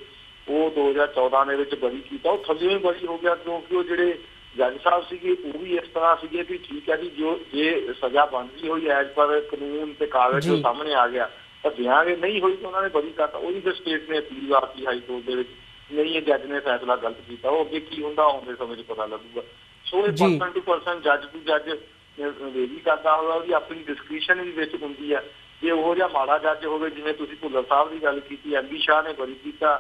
ਉਹ 2014 ਦੇ ਵਿੱਚ ਬਰੀ ਕੀਤਾ ਉਹ ਥੱਲੇ ਬਰੀ ਹੋ ਗਿਆ ਕਿਉਂਕਿ ਉਹ ਜਿਹੜੇ ਜੱਜ ਸਾਹਿਬ ਸੀਗੇ ਉਹ ਵੀ ਇਸ ਤਰ੍ਹਾਂ ਸੀਗੇ ਵੀ ਠੀਕ ਹੈ ਜੀ ਜੋ ਜੇ ਸਜ਼ਾ ਬਣਦੀ ਹੋਈ ਐਜ਼ ਪਰ ਕਾਨੂੰਨ ਤੇ ਕਾਗਜ਼ ਜੋ। ਸਾਹਮਣੇ ਆ ਗਿਆ ਤਾਂ ਦਿਆਂਗੇ ਨਹੀਂ ਹੋਈ ਤਾਂ ਉਹਨਾਂ ਨੇ ਬਰੀ ਕਰਤਾ ਉਹਦੀ ਫਿਰ ਸਟੇਟ ਨੇ ਅਪੀਲ ਕਰਤੀ ਹਾਈ ਕੋਰਟ ਦੇ ਵਿੱਚ ਨਹੀਂ ਇਹ ਜੱਜ ਨੇ ਫੈਸਲਾ ਗਲਤ ਕੀਤਾ ਉਹ ਅੱਗੇ ਕੀ ਹੁੰਦਾ ਆਉਂਦੇ ਸਮੇਂ 'ਚ ਪਤਾ ਲੱਗੂਗਾ ਸੋ ਇਹ ਜੀ। ਪਰਸਨ ਟੂ ਪਰਸਨ ਜੱਜ ਟੂ ਜੱਜ ਵੇਰੀ ਕਰਦਾ ਹੋਵੇ ਉਹਦੀ ਆਪਣੀ ਡਿਸਕ੍ਰਿਪਸ਼ਨ ਵੀ ਵਿੱਚ ਹੁੰਦੀ ਆ ਜੇ ਉਹ ਜਿਹਾ ਮਾੜਾ ਜੱਜ ਹੋਵੇ ਜਿਵੇਂ ਤੁਸੀਂ ਭੁੱਲਰ ਸਾਹਿਬ ਦੀ ਗੱਲ ਕੀਤੀ ਐਮਬੀ ਸ਼ਾਹ ਨੇ ਬਰੀ ਕੀਤਾ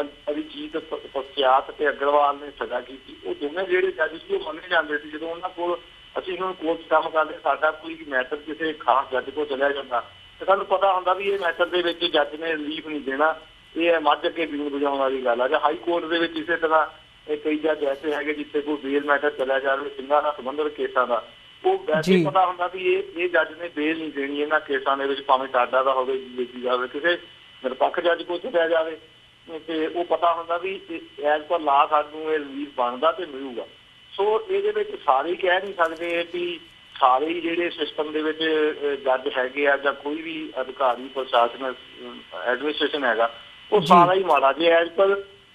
ਅਭਿਜੀਤ ਪਸਿਆਤ ਤੇ ਅਗਰਵਾਲ ਨੇ ਸਜ਼ਾ ਕੀਤੀ। ਉਹ ਦੋਵੇਂ ਜਿਹੜੇ ਜੱਜ ਸੀ ਉਹ ਮੰਨੇ ਜਾਂਦੇ ਸੀ ਜਦੋਂ ਉਹਨਾਂ ਕੋਲ ਅਸੀਂ ਹੁਣ ਕੋਰਟ ਕੰਮ ਕਰਦੇ ਸਾਡਾ ਕੋਈ ਮੈਟਰ ਕਿਸੇ ਖਾਸ ਜੱਜ ਕੋਲ ਚਲਿਆ ਜਾਂਦਾ। ਤੇ ਸਾਨੂੰ ਪਤਾ ਹੁੰਦਾ ਵੀ ਇਹ ਮੈਟਰ ਦੇ ਵਿੱਚ ਜੱਜ ਨੇ ਰਿਲੀਫ ਨਹੀਂ ਦੇਣਾ ਇਹ ਹੈ ਮੱਝ ਕੇ ਬੀਨ ਵਜਾਉਣ ਵਾਲੀ ਗੱਲ ਆ। ਜਾਂ ਹਾਈ ਕੋਰਟ ਦੇ ਵਿੱਚ ਇਸੇ ਤਰ੍ਹਾਂ ਇਹ ਕਈ ਜੱਜ ਐਸੇ ਹੈਗੇ ਜਿੱਥੇ ਕੋਈ ਬੇਲ ਮੈਟਰ ਚਲਿਆ ਜਾਵੇ ਸਿੰਘਾਂ ਨਾਲ ਸੰਬੰਧਿਤ ਕੇਸਾਂ ਦਾ। ਉਹ ਵੈਸੇ ਜੀ। ਪਤਾ ਹੁੰਦਾ ਵੀ ਇਹ ਇਹ ਜੱਜ ਨੇ ਬੇਲ ਨਹੀਂ ਦੇਣੀ ਇਹਨਾਂ ਕੇਸਾਂ ਦੇ ਵਿੱਚ ਭਾਵੇਂ ਟਾਡਾ ਦਾ ਹੋਵੇ ਜੀਜੀ ਦਾ ਹੋਵੇ ਕਿਸੇ ਨਿਰਪੱਖ ਜੱਜ ਕੋਲ ਚਲਿਆ ਜਾਵੇ। ਤੇ ਉਹ ਪਤਾ ਹੁੰਦਾ ਵੀ ਐਜ਼ ਪਰ ਲਾ ਸਾਨੂੰ ਇਹ ਰਿਲੀਫ ਬਣਦਾ ਤੇ ਮਿਲੂਗਾ। ਸੋ ਇਹਦੇ ਵਿੱਚ ਸਾਰੇ ਕਹਿ ਨਹੀਂ ਸਕਦੇ ਵੀ ਸਾਰੇ ਜਿਹੜੇ ਸਿਸਟਮ ਦੇ ਵਿੱਚ ਜੱਜ ਹੈਗੇ ਆ ਜਾਂ ਕੋਈ ਵੀ ਅਧਿਕਾਰੀ ਪ੍ਰਸ਼ਾਸਨ ਐਡਮਿਨਿਸਟ੍ਰੇਸ਼ਨ ਹੈਗਾ ਉਹ। ਸਾਰਾ ਹੀ ਮਾੜਾ। ਜੇ ਐਜ਼ ਪਰ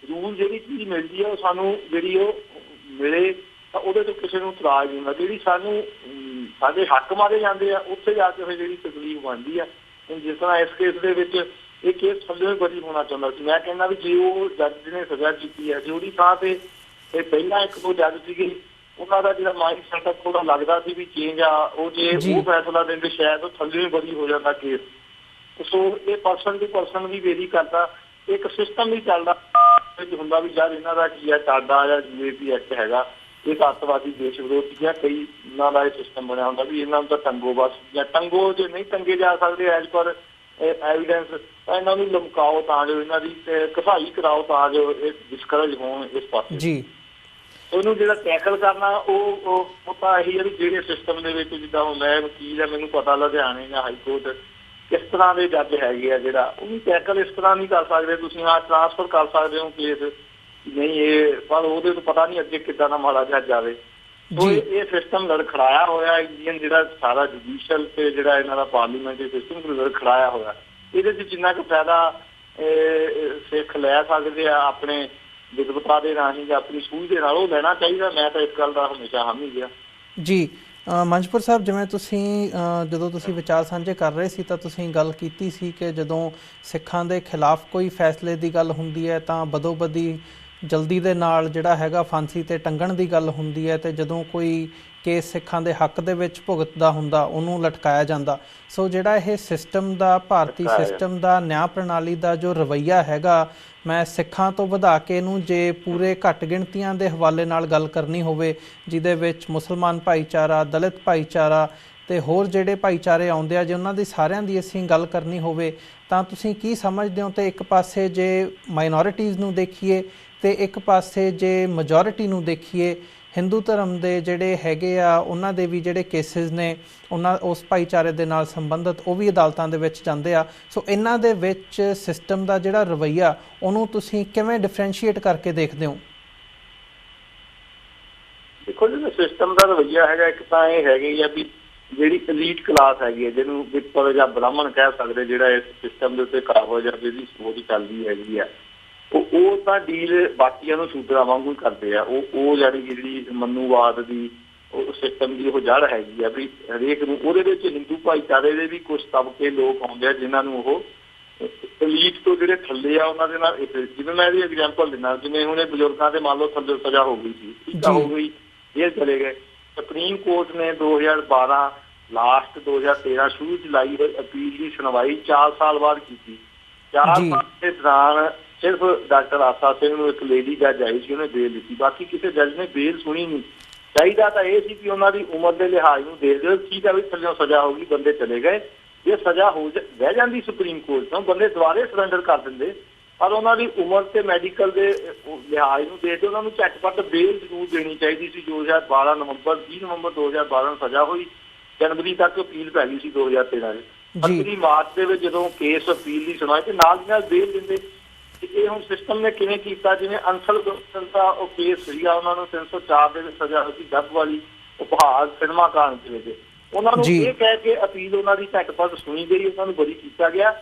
ਰੂਲ ਜਿਹੜੀ ਚੀਜ਼ ਮਿਲਦੀ ਹੈ ਉਹ ਸਾਨੂੰ ਜਿਹੜੀ ਉਹ ਮਿਲੇ ਤਾਂ ਉਹਦੇ ਤੋਂ ਕਿਸੇ ਨੂੰ ਇਤਰਾਜ਼ ਨਹੀਂ ਹੁੰਦਾ। ਜਿਹੜੀ ਸਾਨੂੰ ਸਾਡੇ ਹੱਕ ਮਾਰੇ ਜਾਂਦੇ ਆ ਉੱਥੇ ਜਾ ਕੇ ਫਿਰ ਜਿਹੜੀ ਤਕਲੀਫ ਬਣਦੀ ਆ। ਜਿਸ ਤਰ੍ਹਾਂ ਇਸ ਕੇਸ ਦੇ ਵਿੱਚ ਇਹ ਕੇਸ ਥੱਲੇ ਬਰੀ ਹੋਣਾ ਚਾਹੁੰਦਾ ਸੀ। ਮੈਂ ਕਹਿੰਦਾ ਵੀ ਜੇ ਉਹ ਜੱਜ ਨੇ ਸਜ਼ਾ ਕੀਤੀ ਹੈ ਜੇ ਉਹਦੀ ਥਾਂ ਤੇ ਇਹ ਪਹਿਲਾਂ ਇੱਕ ਦੋ ਜੱਜ ਸੀਗੇ ਉਹਨਾਂ ਦਾ ਜਿਹੜਾ ਮਾਈਂਡ ਸੈਟਅਪ ਥੋੜਾ ਲੱਗਦਾ ਸੀ ਵੀ ਚੇਂਜ ਆ ਉਹ ਜੇ। ਉਹ ਫੈਸਲਾ ਦਿੰਦੇ ਸ਼ਾਇਦ ਉਹ ਥੱਲੇ ਬਰੀ ਹੋ ਜਾਂਦਾ ਕੇਸ। ਸੋ ਇਹ ਪਰਸਨ ਟੂ ਪਰਸਨ ਵੀ ਵੇਰੀ ਕਰਦਾ। ਇੱਕ ਸਿਸਟਮ ਵੀ ਚੱਲਦਾ ਵਿੱਚ ਹੁੰਦਾ ਵੀ ਯਾਰ ਇਹਨਾਂ ਦਾ ਕੀ ਹੈ ਟਾਡਾ ਜਾਂ ਜੀਏਪੀ ਐਕਟ ਹੈਗਾ। ਇਹ ਤਾਂ ਅੱਤਵਾਦੀ ਦੇਸ਼ ਵਿਰੋਧੀ ਜਾਂ ਕਈ ਇਹਨਾਂ ਦਾ ਇਹ ਸਿਸਟਮ ਬਣਿਆ ਹੁੰਦਾ ਵੀ ਇਹਨਾਂ ਨੂੰ ਤਾਂ ਟੰਗੋ ਬਸ ਜਾਂ ਟੰਗੋ ਜੇ ਨਹੀਂ ਟੰਗੇ ਜਾ ਸਕਦੇ ਐਜ ਪਰ ਐਵੀਡੈਂਸ ਇਹਨਾਂ ਨੂੰ ਲਮਕਾਓ ਤਾਂ ਜੋ ਇਹਨਾਂ ਦੀ ਕਸਾਈ ਕਰਾਓ ਤਾਂ ਜੋ ਇਹ ਡਿਸਕਰੇਜ ਹੋਣ ਇਸ ਪਾਸੇ। ਜੀ। ਉਹਨੂੰ ਜਿਹੜਾ ਟੈਕਲ ਕਰਨਾ ਉਹ ਉਹ ਉਹ ਤਾਂ ਇਹੀ ਹੈ ਵੀ ਜਿਹੜੇ ਸਿਸਟਮ ਦੇ ਵਿੱਚ ਜਿੱਦਾਂ ਹੁਣ ਮੈਂ ਵਕੀਲ ਆ ਮੈਨੂੰ ਪਤਾ ਲੁਧਿਆਣੇ ਜਾਂ ਹਾਈ ਕੋਰਟ ਕਿਸ ਤਰ੍ਹਾਂ ਦੇ ਜੱਜ ਹੈਗੇ ਆ ਜਿਹੜਾ ਉਹਨੂੰ ਟੈਕਲ ਇਸ ਤਰ੍ਹਾਂ ਨਹੀਂ ਕਰ ਸਕਦੇ ਤੁਸੀਂ ਆ ਟ੍ਰਾਂਸਫਰ ਕਰ ਸਕਦੇ ਹੋ ਕੇਸ ਨਹੀਂ ਇਹ ਪਰ ਉਹਦੇ ਤੋਂ ਪਤਾ ਨਹੀਂ ਅੱਗੇ ਕਿੱਦਾਂ ਦਾ ਮਾੜਾ ਜੱਜ ਆਵੇ ਸੋ ਜੀ। ਇਹ ਸਿਸਟਮ ਲੜਖੜਾਇਆ ਹੋਇਆ ਇੰਡੀਅਨ ਜਿਹੜਾ ਸਾਰਾ ਜੁਡੀਸ਼ੀਅਲ ਤੇ ਜਿਹੜਾ ਇਹਨਾਂ ਦਾ ਪਾਰਲੀਮੈਂਟਰੀ ਸਿਸਟਮ ਲੜਖੜਾਇਆ ਹੋਇਆ ਇਹਦੇ 'ਚ ਜਿੰਨਾ ਕੁ ਫਾਇਦਾ ਸਿੱਖ ਲੈ ਸਕਦੇ ਆ ਆਪਣੇ ਵਿਦਵਤਾ ਦੇ ਰਾਹੀਂ ਜਾਂ ਆਪਣੀ ਸੂਝ ਦੇ ਨਾਲ ਉਹ ਲੈਣਾ ਚਾਹੀਦਾ। ਮੈਂ ਤਾਂ ਇਸ ਗੱਲ ਦਾ ਹਮੇਸ਼ਾ ਹਾਮੀ ਗਿਆ। ਜੀ ਅ, ਮੰਜਪੁਰ ਸਾਹਿਬ ਜਿਵੇਂ ਤੁਸੀਂ ਜਦੋਂ ਤੁਸੀਂ ਵਿਚਾਰ ਸਾਂਝੇ ਕਰ ਰਹੇ ਸੀ ਤਾਂ ਤੁਸੀਂ ਗੱਲ ਕੀਤੀ ਸੀ ਕਿ ਜਦੋਂ ਸਿੱਖਾਂ ਦੇ ਖਿਲਾਫ ਕੋਈ ਫੈਸਲੇ ਦੀ ਗੱਲ ਹੁੰਦੀ ਹੈ ਤਾਂ ਬਦੋਬਦੀ ਜਲਦੀ ਦੇ ਨਾਲ ਜਿਹੜਾ ਹੈਗਾ ਫਾਂਸੀ ਤੇ ਟੰਗਣ ਦੀ ਗੱਲ ਹੁੰਦੀ ਹੈ ਤੇ ਜਦੋਂ ਕੋਈ ਕੇਸ ਸਿੱਖਾਂ ਦੇ ਹੱਕ ਦੇ ਵਿੱਚ ਭੁਗਤਦਾ ਹੁੰਦਾ ਉਹਨੂੰ ਲਟਕਾਇਆ ਜਾਂਦਾ। ਸੋ ਜਿਹੜਾ ਇਹ ਸਿਸਟਮ ਦਾ ਭਾਰਤੀ ਸਿਸਟਮ ਦਾ ਨਿਆਂ ਪ੍ਰਣਾਲੀ ਦਾ ਜੋ ਰਵਈਆ ਹੈਗਾ ਮੈਂ ਸਿੱਖਾਂ ਤੋਂ ਵਧਾ ਕੇ ਇਹਨੂੰ ਜੇ ਪੂਰੇ ਘੱਟ ਗਿਣਤੀਆਂ ਦੇ ਹਵਾਲੇ ਨਾਲ ਗੱਲ ਕਰਨੀ ਹੋਵੇ ਜਿਹਦੇ ਵਿੱਚ ਮੁਸਲਮਾਨ ਭਾਈਚਾਰਾ ਦਲਿਤ ਭਾਈਚਾਰਾ ਤੇ ਹੋਰ ਜਿਹੜੇ ਭਾਈਚਾਰੇ ਆਉਂਦੇ ਆ ਜੇ ਉਹਨਾਂ ਦੀ ਸਾਰਿਆਂ ਦੀ ਅਸੀਂ ਗੱਲ ਕਰਨੀ ਹੋਵੇ ਤਾਂ ਤੁਸੀਂ ਕੀ ਸਮਝਦੇ ਹੋ ਤੇ ਇੱਕ ਪਾਸੇ ਜੇ ਮਾਈਨੋਰਿਟੀਜ਼ ਨੂੰ ਦੇਖੀਏ ਤੇ ਇੱਕ ਪਾਸੇ ਜੇ ਮੈਜੋਰਿਟੀ ਨੂੰ ਦੇਖੀਏ ਹਿੰਦੂ ਧਰਮ ਦੇ ਜਿਹੜੇ ਹੈਗੇ ਆ, ਉਹਨਾਂ ਦੇ ਵੀ ਜਿਹੜੇ ਕੇਸਿਸ ਨੇ, ਉਹਨਾਂ, ਉਸ ਭਾਈਚਾਰੇ ਦੇ ਨਾਲ ਸੰਬੰਧਿਤ, ਉਹ ਵੀ ਅਦਾਲਤਾਂ ਦੇ ਵਿੱਚ ਜਾਂਦੇ ਆ। ਸੋ ਇਹਨਾਂ ਦੇ ਵਿੱਚ ਸਿਸਟਮ ਦਾ ਜਿਹੜਾ ਰਵਈਆ, ਉਹਨੂੰ ਤੁਸੀਂ ਕਿਵੇਂ ਡਿਫਰੈਂਸ਼ੀਏਟ ਕਰਕੇ ਦੇਖਦੇ ਹੋ? ਦੇਖੋ ਜਿਹੜਾ ਸਿਸਟਮ ਦਾ ਰਵਈਆ ਹੈਗਾ, ਇੱਕ ਤਾਂ ਇਹ ਹੈਗੀ ਆ ਵੀ ਜਿਹੜੀ ਐਲੀਟ ਕਲਾਸ ਹੈਗੀ ਹੈ ਜਿਹਨੂੰ ਵਿਪਰ ਜਾਂ ਬ੍ਰਾਹਮਣ ਕਹਿ ਸਕਦੇ, ਜਿਹੜਾ ਇਸ ਸਿਸਟਮ ਦੇ ਉੱਤੇ ਕਾਬਜ ਜਾਂ ਜਿਹਦੀ ਸੋਚ ਚੱਲਦੀ ਹੈਗੀ ਆ। ਉਹ ਉਹ ਤਾਂ ਡੀਲ ਬਾਕੀਆਂ ਨੂੰ ਸੂਤਰਾਂ ਵਾਂਗੂ ਹੀ ਕਰਦੇ ਆ ਉਹ ਉਹ ਜਾਨੀ ਜਿਹੜੀ ਮਨੂਵਾਦ ਦੀ ਉਹ ਸਿਸਟਮ ਦੀ ਉਹ ਜੜ ਹੈਗੀ ਆ ਵੀ ਹਰੇਕ ਨੂੰ ਉਹਦੇ ਵਿੱਚ ਹਿੰਦੂ ਭਾਈਚਾਰੇ ਦੇ ਵੀ ਕੁਝ ਤਬਕੇ ਲੋਕ ਆਉਂਦੇ ਆ ਜਿਨ੍ਹਾਂ ਨੂੰ ਉਹ ਐਲੀਟ ਤੋਂ ਜਿਹੜੇ ਥੱਲੇ ਆ ਉਹਨਾਂ ਦੇ ਨਾਲ ਜਿਵੇਂ ਮੈਂ ਇਹਦੀ ਐਗਜ਼ਾਮਪਲ ਦਿੰਦਾ ਜਿਵੇਂ ਹੁਣ ਬਜ਼ੁਰਗਾਂ ਦੇ ਮੰਨ ਲਓ ਥੱਲੇ ਸਜ਼ਾ ਹੋ ਗਈ ਸੀ ਠੀਕ। ਹੋ ਗਈ ਇਹ ਚਲੇ ਗਏ ਸੁਪਰੀਮ ਕੋਰਟ ਨੇ 2012 ਲਾਸਟ 2013 ਸ਼ੁਰੂ ਜੁਲਾਈ ਦੇ ਅਪੀਲ ਦੀ ਸੁਣਵਾਈ 4 ਸਾਲ ਬਾਅਦ ਕੀਤੀ 4 ਜੀ। ਸਾਲ ਦੇ ਦੌਰਾਨ ਸਿਰਫ ਡਾਕਟਰ ਆਸਾ ਸਿੰਘ ਨੂੰ ਇੱਕ ਲੇਡੀ ਜੱਜ ਆਈ ਸੀ ਉਹਨੇ ਬੇਲ ਦਿੱਤੀ। ਬਾਕੀ ਕਿਸੇ ਜੱਜ ਨੇ ਬੇਲ ਸੁਣੀ ਨਹੀਂ। ਚਾਹੀਦਾ ਤਾਂ ਇਹ ਸੀ ਕਿ ਉਹਨਾਂ ਦੀ ਉਮਰ ਦੇ ਲਿਹਾਜ਼ ਨੂੰ ਦੇ ਦਿਓ ਠੀਕ ਆ ਵੀ ਥੱਲੇ ਸਜ਼ਾ ਹੋ ਗਈ ਬੰਦੇ ਚਲੇ ਗਏ। ਜੇ ਸਜ਼ਾ ਹੋ ਰਹਿ ਜਾਂਦੀ ਸੁਪਰੀਮ ਕੋਰਟ ਤੋਂ ਬੰਦੇ ਦੁਬਾਰੇ ਸਰੈਂਡਰ ਕਰ ਦਿੰਦੇ। ਪਰ ਉਹਨਾਂ ਦੀ ਉਮਰ ਤੇ ਮੈਡੀਕਲ ਦੇ ਲਿਹਾਜ਼ ਨੂੰ ਦੇ ਕੇ ਉਹਨਾਂ ਨੂੰ ਝਟਪਟ ਬੇਲ ਜ਼ਰੂਰ ਦੇਣੀ ਚਾਹੀਦੀ ਸੀ। 2012 ਨਵੰਬਰ 20 ਨਵੰਬਰ 2012 ਨੂੰ ਸਜ਼ਾ ਹੋਈ ਜਨਵਰੀ ਤੱਕ ਅਪੀਲ ਪੈ ਗਈ ਸੀ 2013 ਚ ਜੀ। ਫਰਵਰੀ ਮਾਰਚ ਦੇ ਵਿੱਚ ਜਦੋਂ ਕੇਸ ਅਪੀਲ ਦੀ ਸੁਣਵਾਈ ਤੇ ਨਾਲ ਦੀ ਨਾਲ ਬੇਲ ਦਿੰਦੇ। ਇਹ ਹੁਣ ਸਿਸਟਮ ਨੇ ਕਿਵੇਂ ਕੀਤਾ? ਜਿਵੇਂ ਅੰਸਲ ਗੁਪਤਨ ਦਾ ਉਹ ਕੇਸ ਸੀਗਾ ਉਹਨਾਂ ਨੂੰ 304 ਦੇ ਵਿੱਚ ਸਜ਼ਾ ਹੋਈ ਡੱਬ ਵਾਲੀ ਉਪਹਾਰ ਸਿਨੇਮਾ ਕਾਂਡ ਦੇ ਵਿੱਚ। ਉਹਨਾਂ ਨੂੰ। ਇਹ ਕਹਿ ਕੇ ਅਪੀਲ ਉਹਨਾਂ ਦੀ ਝਟਪਟ ਸੁਣੀ ਗਈ ਉਹਨਾਂ ਨੂੰ ਬਰੀ ਕੀਤਾ ਗਿਆ।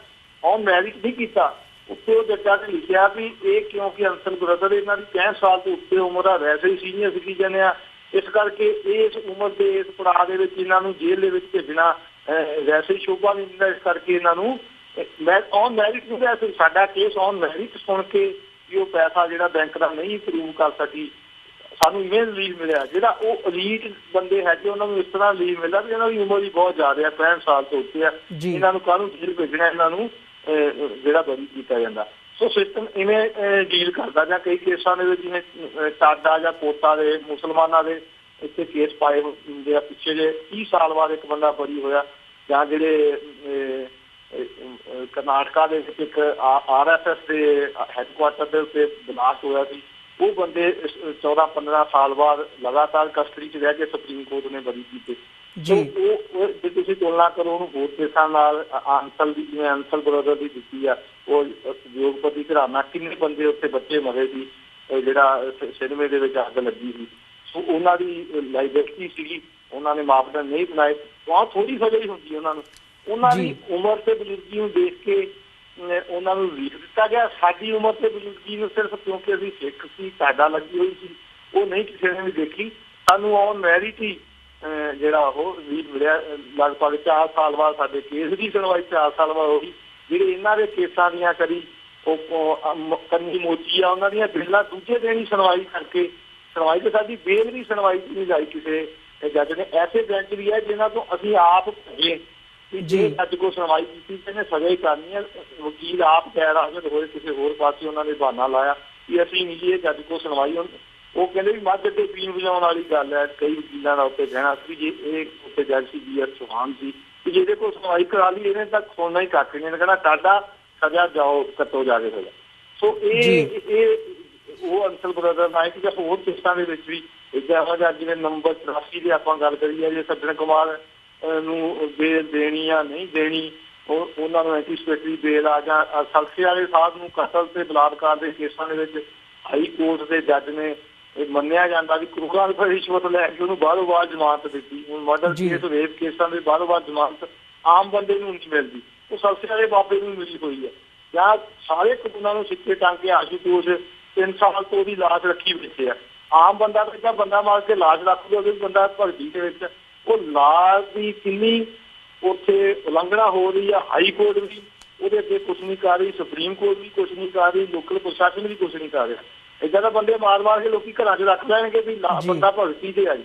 ਔਨ ਮੈਰਿਟ ਨਹੀਂ ਕੀਤਾ। ਉੱਤੇ ਉਹ ਜੱਜਾਂ ਨੇ ਲਿਖਿਆ ਵੀ ਇਹ ਕਿਉਂਕਿ ਅੰਸਲ ਬ੍ਰਦਰ ਇਹਨਾਂ ਦੀ 65 ਸਾਲ ਤੋਂ ਉੱਤੇ ਉਮਰ ਆ ਵੈਸੇ ਹੀ ਸੀਨੀਅਰ ਸਿਟੀਜ਼ਨ ਆ। ਇਸ ਕਰਕੇ ਇਸ ਉਮਰ ਦੇ ਇਸ ਪੜਾਅ ਦੇ ਵਿੱਚ ਇਹਨਾਂ ਨੂੰ ਜੇਲ੍ਹ ਦੇ ਵਿੱਚ ਭੇਜਣਾ ਵੈਸੇ ਹੀ ਸ਼ੋਭਾ ਨਹੀਂ ਦਿੰਦਾ। ਇਸ ਕਰਕੇ ਇਹਨਾਂ ਨੂੰ ਮੈਂ ਔਨ ਮੈਰਿਟ ਨਹੀਂ ਵੈਸੇ ਸਾਡਾ ਕੇਸ ਔਨ ਮੈਰਿਟ ਸੁਣ ਕੇ ਵੀ ਉਹ ਪੈਸਾ ਜਿਹੜਾ ਬੈਂਕ ਦਾ ਨਹੀਂ ਪ੍ਰੂਵ ਕਰ ਸਕੀ ਸਾਨੂੰ ਇਵੇਂ ਲੀਵ ਮਿਲਿਆ ਜਿਹੜਾ ਉਹ ਅਲੀਟ ਬੰਦੇ ਹੈਗੇ ਉਹਨਾਂ ਨੂੰ ਇਸ ਤਰ੍ਹਾਂ ਲੀਵ ਮਿਲਿਆ ਵੀ ਇਹਨਾਂ ਦੀ ਉਮਰ ਹੀ ਬਹੁਤ ਜ਼ਿਆਦਾ ਹੈ 65 ਸਾਲ ਤੋਂ ਉੱਤੇ ਆ। ਇਹਨਾਂ ਨੂੰ ਕਾਹਨੂੰ ਜੇਲ੍ਹ ਭੇਜਣਾ ਇਹਨਾਂ ਨੂੰ ਜਿਹੜਾ ਬਰੀ ਕੀਤਾ ਜਾਂਦਾ ਸੋ ਸਿਸਟਮ ਇਵੇਂ ਡੀਲ ਕਰਦਾ ਜਾਂ ਕਈ ਕੇਸਾਂ ਦੇ ਵਿੱਚ ਜਿਵੇਂ ਟਾਡਾ ਜਾਂ ਕੋਟਾ ਦੇ ਮੁਸਲਮਾਨਾਂ ਦੇ ਇੱਥੇ ਕੇਸ ਪਾਏ ਹੁੰਦੇ ਆ ਪਿੱਛੇ ਜੇ 30 ਸਾਲ ਬਾਅਦ ਇੱਕ ਬੰਦਾ ਬਰੀ ਹੋਇਆ ਜਾਂ ਜਿਹੜੇ ਕਰਨਾਟਕਾ ਦੇ ਵਿੱਚ ਇੱਕ ਆਰਐਸਐਸ ਦੇ ਹੈੱਡਕੁਆਟਰ ਦੇ ਉੱਤੇ ਬਲਾਸਟ ਹੋਇਆ ਸੀ। ਉਹ ਬੰਦੇ 14 15 ਸਾਲ ਬਾਅਦ ਲਗਾਤਾਰ ਕਸਟਡੀ 'ਚ ਰਹਿ ਕੇ ਸੁਪਰੀਮ ਕੋਰਟ ਨੇ ਬਰੀ ਕੀਤੇ। ਜੀ। ਉਹ ਜੇ ਤੁਸੀਂ ਤੁਲਨਾ ਕਰੋ ਉਹਨੂੰ ਹੋਰ ਕੇਸਾਂ ਨਾਲ ਅੰਸਲ ਦੀ ਜਿਵੇਂ ਅੰਸਲ ਬ੍ਰਦਰ ਦੀ ਦਿੱਤੀ ਆ ਉਹ ਉਦਯੋਗਪਤੀ ਘਰਾਣਾ ਕਿੰਨੇ ਬੰਦੇ ਉੱਥੇ ਬੱਚੇ ਮਰੇ ਸੀ ਜਿਹੜਾ ਸਿਨੇਮੇ ਦੇ ਵਿੱਚ ਅੱਗ ਲੱਗੀ ਸੀ। ਸੋ ਉਹਨਾਂ ਦੀ ਲਾਇਬਿਲਿਟੀ ਸੀਗੀ ਉਹਨਾਂ ਨੇ ਮਾਪਦੰਡ ਨਹੀਂ ਬਣਾਏ। ਬਹੁਤ ਥੋੜੀ ਸਜ਼ਾ ਹੀ ਹੁੰਦੀ ਉਹਨਾਂ ਨੂੰ। ਉਹਨਾਂ ਦੀ। ਉਮਰ ਤੇ ਬਜ਼ੁਰਗੀ ਨੂੰ ਦੇਖ ਕੇ ਉਹਨਾਂ ਨੂੰ ਲਿਖ ਦਿੱਤਾ ਗਿਆ। ਸਾਡੀ ਉਮਰ ਤੇ ਬਜ਼ੁਰਗੀ ਨੂੰ ਸਿਰਫ ਕਿਉਂਕਿ ਅਸੀਂ ਸਿੱਖ ਸੀ ਸਾਡਾ ਲੱਗੀ ਹੋਈ ਸੀ ਉਹ ਨਹੀਂ ਕਿਸੇ ਨੇ ਵੀ ਦੇਖੀ। ਸਾਨੂੰ ਔਨ ਮੈਰਿਟ ਹੀ ਜਿਹੜਾ ਉਹ ਵੀ ਮਿਲਿਆ ਲਗਭਗ 4 ਸਾਲ ਬਾਅਦ ਸਾਡੇ ਕੇਸ ਦੀ ਸੁਣਵਾਈ 4 ਸਾਲ ਬਾਅਦ ਹੋਈ ਜਿਹੜੇ ਇਹਨਾਂ ਦੇ ਕੇਸਾਂ ਦੀਆਂ ਕਰੀ ਉਹ ਕੰਨੀ ਮੋਚੀ ਆ ਉਹਨਾਂ ਦੀਆਂ ਬਿੱਲਾਂ ਦੂਜੇ ਦਿਨ ਹੀ ਸੁਣਵਾਈ ਕਰਕੇ ਸੁਣਵਾਈ ਤੇ ਸਾਡੀ ਬੇਲ ਵੀ ਸੁਣਵਾਈ ਨਹੀਂ ਜਾਈ ਕਿਸੇ ਜੱਜ ਨੇ। ਐਸੇ ਬੈਂਚ ਵੀ ਹੈ ਜਿਨ੍ਹਾਂ ਤੋਂ ਅਸੀਂ ਆਪ ਭੱਜੇ। ਕਿ ਜੀ। ਜੇ ਜੱਜ ਕੋ ਸੁਣਵਾਈ ਕੀਤੀ ਤੇ ਇਹਨੇ ਸਜ਼ਾ ਹੀ ਕਰਨੀ ਹੈ ਵਕੀਲ ਆਪ ਗੈਰ ਹਾਜ਼ਰ ਹੋਏ ਕਿਸੇ ਹੋਰ ਪਾਸੇ ਉਹਨਾਂ ਨੇ ਬਹਾਨਾ ਲਾਇਆ ਕਿ ਅਸੀਂ ਨਹੀਂ ਜੀ ਇਹ ਜੱਜ ਕੋ ਸੁਣਵਾਈ ਹੁਣ ਉਹ ਕਹਿੰਦੇ ਵੀ ਮੱਝ ਤੇ ਪੀਣ ਵਜਾਉਣ ਵਾਲੀ ਗੱਲ ਹੈ ਕਈ ਵਕੀਲਾਂ ਦਾ ਉੱਤੇ ਕਹਿਣਾ ਸੀ ਜੇ ਇਹ ਉੱਤੇ ਜੱਜ ਸੀ ਬੀ ਐਸ ਚੌਹਾਨ ਸੀ ਕਿ ਜਿਹਦੇ ਕੋਲ ਸੁਣਵਾਈ ਕਰਾ ਲਈ ਇਹਨੇ ਤਾਂ ਸੁਣਨਾ ਹੀ ਕੱਖ ਨਹੀਂ ਕਹਿਣਾ ਤੁਹਾਡਾ ਸਜ਼ਾ ਜਾਓ ਕੱਟੋ ਜਾ ਕੇ ਸਜ਼ਾ ਸੋ ਇਹ ਜੀ। ਇਹ ਉਹ ਅੰਸਲ ਬ੍ਰਦਰ ਨਾਇਕ ਜਾਂ ਹੋਰ ਕਿਸ਼ਤਾਂ ਦੇ ਵਿੱਚ ਵੀ ਇਦਾਂ ਹੋ ਜਾ ਜਿਵੇਂ ਨੰਬਰ 83 ਦੀ ਆਪਾਂ ਗੱਲ ਕਰੀਏ ਜੇ ਸੱਜਣ ਕੁਮਾਰ ਨੂੰ ਬੇਲ ਦੇਣੀ ਜਾਂ ਨਹੀਂ ਦੇਣੀ ਉਹ ਉਹਨਾਂ ਨੂੰ ਐਂਟੀਸਪੇਟਰੀ ਬੇਲ ਆ ਜਾਂ ਸਲਫੇ ਵਾਲੇ ਸਾਹਿਬ ਨੂੰ ਕਤਲ ਤੇ ਬਲਾਤਕਾਰ ਦੇ ਕੇਸਾਂ ਦੇ ਵਿੱਚ ਹਾਈ ਕੋਰਟ ਦੇ ਜੱਜ ਨੇ ਇਹ ਮੰਨਿਆ ਜਾਂਦਾ ਵੀ ਕਰੋੜਾਂ ਰੁਪਏ ਰਿਸ਼ਵਤ ਲੈ ਕੇ ਉਹਨੂੰ ਬਾਹਰੋਂ ਬਾਹਰ ਜ਼ਮਾਨਤ ਦਿੱਤੀ। ਹੁਣ ਮਰਡਰ। ਕੇਸ ਰੇਪ ਕੇਸਾਂ ਦੇ ਬਾਹਰੋਂ ਬਾਹਰ ਜ਼ਮਾਨਤ ਆਮ ਬੰਦੇ ਨੂੰ ਨਹੀਂ ਮਿਲਦੀ। ਉਹ ਸਲਫੇ ਵਾਲੇ ਬਾਬੇ ਨੂੰ ਮਿਲੀ ਹੋਈ ਹੈ। ਜਾਂ ਸਾਰੇ ਕਾਨੂੰਨਾਂ ਨੂੰ ਸਿੱਕੇ ਟੰਗ ਕੇ ਆਸ਼ੂਤੋਸ਼ ਤਿੰਨ ਸਾਲ ਤੋਂ ਉਹਦੀ ਲਾਸ਼ ਰੱਖੀ ਬੈਠੇ ਆ ਆਮ ਬੰਦਾ ਤਾਂ ਬੰਦਾ ਮਾਰ ਕੇ ਲਾਸ਼ ਰੱਖਦਾ ਉਹਦੇ ਬੰਦਾ ਭਰਤੀ ਦੇ ਵਿੱਚ। ਉਹ ਲਾਸ਼ ਦੀ ਕਿੰਨੀ ਉੱਥੇ ਉਲੰਘਣਾ ਹੋ ਰਹੀ ਆ ਹਾਈ ਕੋਰਟ ਵੀ ਉਹਦੇ ਅੱਗੇ ਕੁਛ ਨਹੀਂ ਕਰ ਰਹੀ ਸੁਪਰੀਮ ਕੋਰਟ ਵੀ ਕੁਛ ਨਹੀਂ ਕਰ ਰਹੀ ਲੋਕਲ ਪ੍ਰਸ਼ਾਸਨ ਵੀ ਕੁਛ ਨਹੀਂ ਕਰ ਰਿਹਾ। ਇਦਾਂ ਦਾ ਬੰਦੇ ਮਾਰ-ਮਾਰ ਕੇ ਲੋਕੀ ਘਰਾਂ 'ਚ ਰੱਖ ਲੈਣਗੇ ਵੀ ਲਾ ਜੀ। ਬੰਦਾ ਭਗਤੀ ਤੇ ਆ ਜੀ।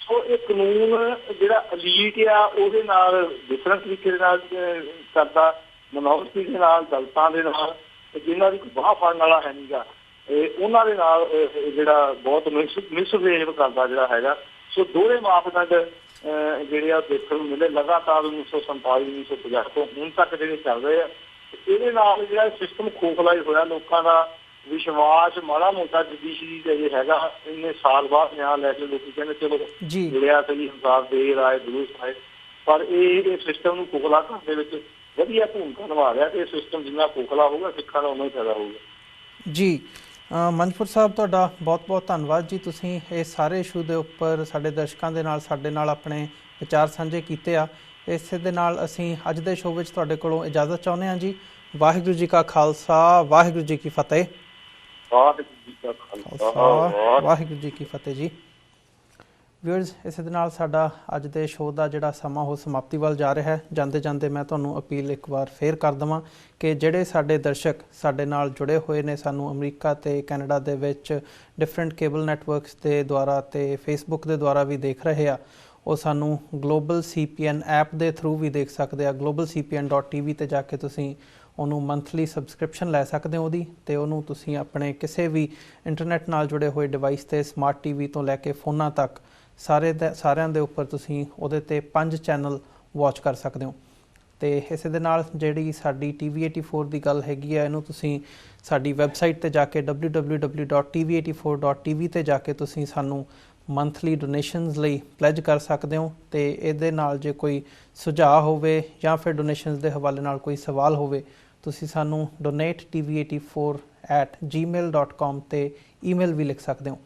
ਸੋ ਇਹ ਕਾਨੂੰਨ ਜਿਹੜਾ ਅਲੀਟ ਆ ਉਹਦੇ ਨਾਲ ਡਿਫਰੈਂਟ ਤਰੀਕੇ ਦੇ ਨਾਲ ਕਰਦਾ ਮਨੋਵਰਤੀ ਦੇ ਨਾਲ ਦਲਤਾਂ ਦੇ ਨਾਲ ਜਿਨ੍ਹਾਂ ਦੀ ਕੋਈ ਬਾਹ ਫੜਨ ਵਾਲਾ ਹੈ ਨਹੀਂਗਾ ਇਹ ਉਹਨਾਂ ਦੇ ਨਾਲ ਜਿਹੜਾ ਬਹੁਤ ਮਿਸਬਿਹੇਵ ਕਰਦਾ ਜਿਹੜਾ ਹੈਗਾ। ਸੋ ਦੋਵੇਂ ਮਾਪਦੰਡ ਜਿਹੜੇ ਆ ਦੇਖਣ ਨੂੰ ਮਿਲੇ ਲਗਾਤਾਰ 1947 1950 ਤੋਂ ਹੁਣ ਤੱਕ ਜਿਹੜੇ ਚੱਲ ਰਹੇ ਆ ਇਹਦੇ ਨਾਲ ਜਿਹੜਾ ਸਿਸਟਮ ਖੋਖਲਾ ਹੀ ਹੋਇਆ ਲੋਕਾਂ ਦਾ ਵਿਸ਼ਵਾਸ ਮਾੜਾ ਮੋਟਾ ਜੁਡੀਸ਼ਰੀ ਦਾ ਜੇ ਹੈਗਾ ਇੰਨੇ ਸਾਲ ਬਾਅਦ ਨਿਆਂ ਲੈ ਕੇ ਲੋਕੀ ਕਹਿੰਦੇ ਚਲੋ ਜੀ। ਮਿਲਿਆ ਸਹੀ ਇਨਸਾਫ ਦੇ ਰਾਏ ਦਰੁਸਤ ਹੈ ਪਰ ਇਹ ਇਹ ਸਿਸਟਮ ਨੂੰ ਖੋਖਲਾ ਕਰਨ ਦੇ ਵਿੱਚ ਵਧੀਆ ਭੂਮਿਕਾ ਨਿਭਾ ਰਿਹਾ ਤੇ ਇਹ ਸਿਸਟਮ ਜਿੰਨਾ ਖੋਖਲਾ ਹੋਊਗਾ ਸਿੱਖਾਂ ਦਾ ਉਨਾ ਹੀ ਫਾਇਦਾ ਹੋਊਗਾ। ਜੀ। ਮਨਪੁਰ ਸਾਹਿਬ ਤੁਹਾਡਾ ਬਹੁਤ-ਬਹੁਤ ਧੰਨਵਾਦ ਜੀ। ਤੁਸੀਂ ਇਹ ਸਾਰੇ ਇਸ਼ੂ ਦੇ ਉੱਪਰ ਸਾਡੇ ਦਰਸ਼ਕਾਂ ਦੇ ਨਾਲ ਸਾਡੇ ਨਾਲ ਆਪਣੇ ਵਿਚਾਰ ਸਾਂਝੇ ਕੀਤੇ ਆ। ਇਸੇ ਦੇ ਨਾਲ ਅਸੀਂ ਅੱਜ ਦੇ ਸ਼ੋਅ ਵਿੱਚ ਤੁਹਾਡੇ ਕੋਲੋਂ ਇਜਾਜ਼ਤ ਚਾਹੁੰਦੇ ਹਾਂ ਜੀ। ਵਾਹਿਗੁਰੂ ਜੀ ਕਾ ਖਾਲਸਾ ਵਾਹਿਗੁਰੂ ਜੀ ਕੀ ਫਤਿਹ। ਵਾਹਿਗੁਰੂ ਜੀ ਕਾ ਖਾਲਸਾ ਖਾਲਸਾ ਵਾਹਿਗੁਰੂ ਜੀ ਕੀ ਫਤਿਹ ਜੀ। ਵਿਅਰਸ ਇਸੇ ਦੇ ਨਾਲ ਸਾਡਾ ਅੱਜ ਦੇ ਸ਼ੋਅ ਦਾ ਜਿਹੜਾ ਸਮਾਂ, ਉਹ ਸਮਾਪਤੀ ਵੱਲ ਜਾ ਰਿਹਾ ਹੈ। ਜਾਂਦੇ ਜਾਂਦੇ ਮੈਂ ਤੁਹਾਨੂੰ ਅਪੀਲ ਇੱਕ ਵਾਰ ਫੇਰ ਕਰ ਦਵਾਂ ਕਿ ਜਿਹੜੇ ਸਾਡੇ ਦਰਸ਼ਕ ਸਾਡੇ ਨਾਲ ਜੁੜੇ ਹੋਏ ਨੇ ਸਾਨੂੰ ਅਮਰੀਕਾ ਤੇ ਕੈਨੇਡਾ ਦੇ ਵਿੱਚ ਡਿਫਰੈਂਟ ਕੇਬਲ ਨੈਟਵਰਕਸ ਦੇ ਦੁਆਰਾ ਤੇ ਫੇਸਬੁੱਕ ਦੇ ਦੁਆਰਾ ਵੀ ਦੇਖ ਰਹੇ ਆ, ਉਹ ਸਾਨੂੰ ਗਲੋਬਲ CPN ਐਪ ਦੇ ਥਰੂ ਵੀ ਦੇਖ ਸਕਦੇ ਆ। Globalcpn.tv ਤੇ ਜਾ ਕੇ ਤੁਸੀਂ ਉਹਨੂੰ ਮੰਥਲੀ ਸਬਸਕ੍ਰਿਪਸ਼ਨ ਲੈ ਸਕਦੇ ਹੋ ਉਹਦੀ ਤੇ ਉਹਨੂੰ ਤੁਸੀਂ ਆਪਣੇ ਕਿਸੇ ਵੀ ਇੰਟਰਨੈਟ ਨਾਲ ਜੁੜੇ ਹੋਏ ਡਿਵਾਈਸ ਤੇ ਸਮਾਰਟ ਟੀਵੀ ਤੋਂ ਲੈ ਕੇ ਫੋਨਾਂ ਤੱਕ ਸਾਰੇ ਦੇ- ਸਾਰਿਆਂ ਦੇ ਉੱਪਰ ਤੁਸੀਂ ਉਹਦੇ ਤੇ ਪੰਜ ਚੈਨਲ ਵਾਚ ਕਰ ਸਕਦੇ ਹੋ। ਤੇ ਇਸੇ ਦੇ ਨਾਲ ਜਿਹੜੀ ਸਾਡੀ TV84 ਦੀ ਗੱਲ ਹੈਗੀ ਹੈ ਇਹਨੂੰ ਤੁਸੀਂ ਸਾਡੀ ਵੈਬਸਾਈਟ ਤੇ ਜਾ ਕੇ www.tv84.tv ਤੇ ਜਾ ਕੇ ਤੁਸੀਂ ਸਾਨੂੰ ਮੰਥਲੀ ਡੋਨੇਸ਼ਨਸ ਲਈ ਪਲੇਜ ਕਰ ਸਕਦੇ ਹੋ ਤੇ ਇਹਦੇ ਨਾਲ ਜੇ ਕੋਈ ਸੁਝਾਅ ਹੋਵੇ ਜਾਂ ਫਿਰ ਡੋਨੇਸ਼ਨਸ ਦੇ ਹਵਾਲੇ ਨਾਲ ਕੋਈ ਸਵਾਲ ਹੋਵੇ, ਤੁਸੀਂ ਸਾਨੂੰ donate.tv84@gmail.com ਤੇ ਈਮੇਲ ਵੀ ਲਿਖ ਸਕਦੇ ਹੋ।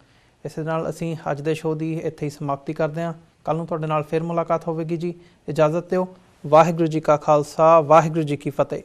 ਇਸੇ ਨਾਲ ਅਸੀਂ ਅੱਜ ਦੇ ਸ਼ੋਅ ਦੀ ਇੱਥੇ ਹੀ ਸਮਾਪਤੀ ਕਰਦੇ ਹਾਂ। ਕੱਲ ਨੂੰ ਤੁਹਾਡੇ ਨਾਲ ਫਿਰ ਮੁਲਾਕਾਤ ਹੋਵੇਗੀ ਜੀ। ਇਜਾਜ਼ਤ ਦਿਓ। ਵਾਹਿਗੁਰੂ ਜੀ ਕਾ ਖਾਲਸਾ, ਵਾਹਿਗੁਰੂ ਜੀ ਕੀ ਫਤਿਹ।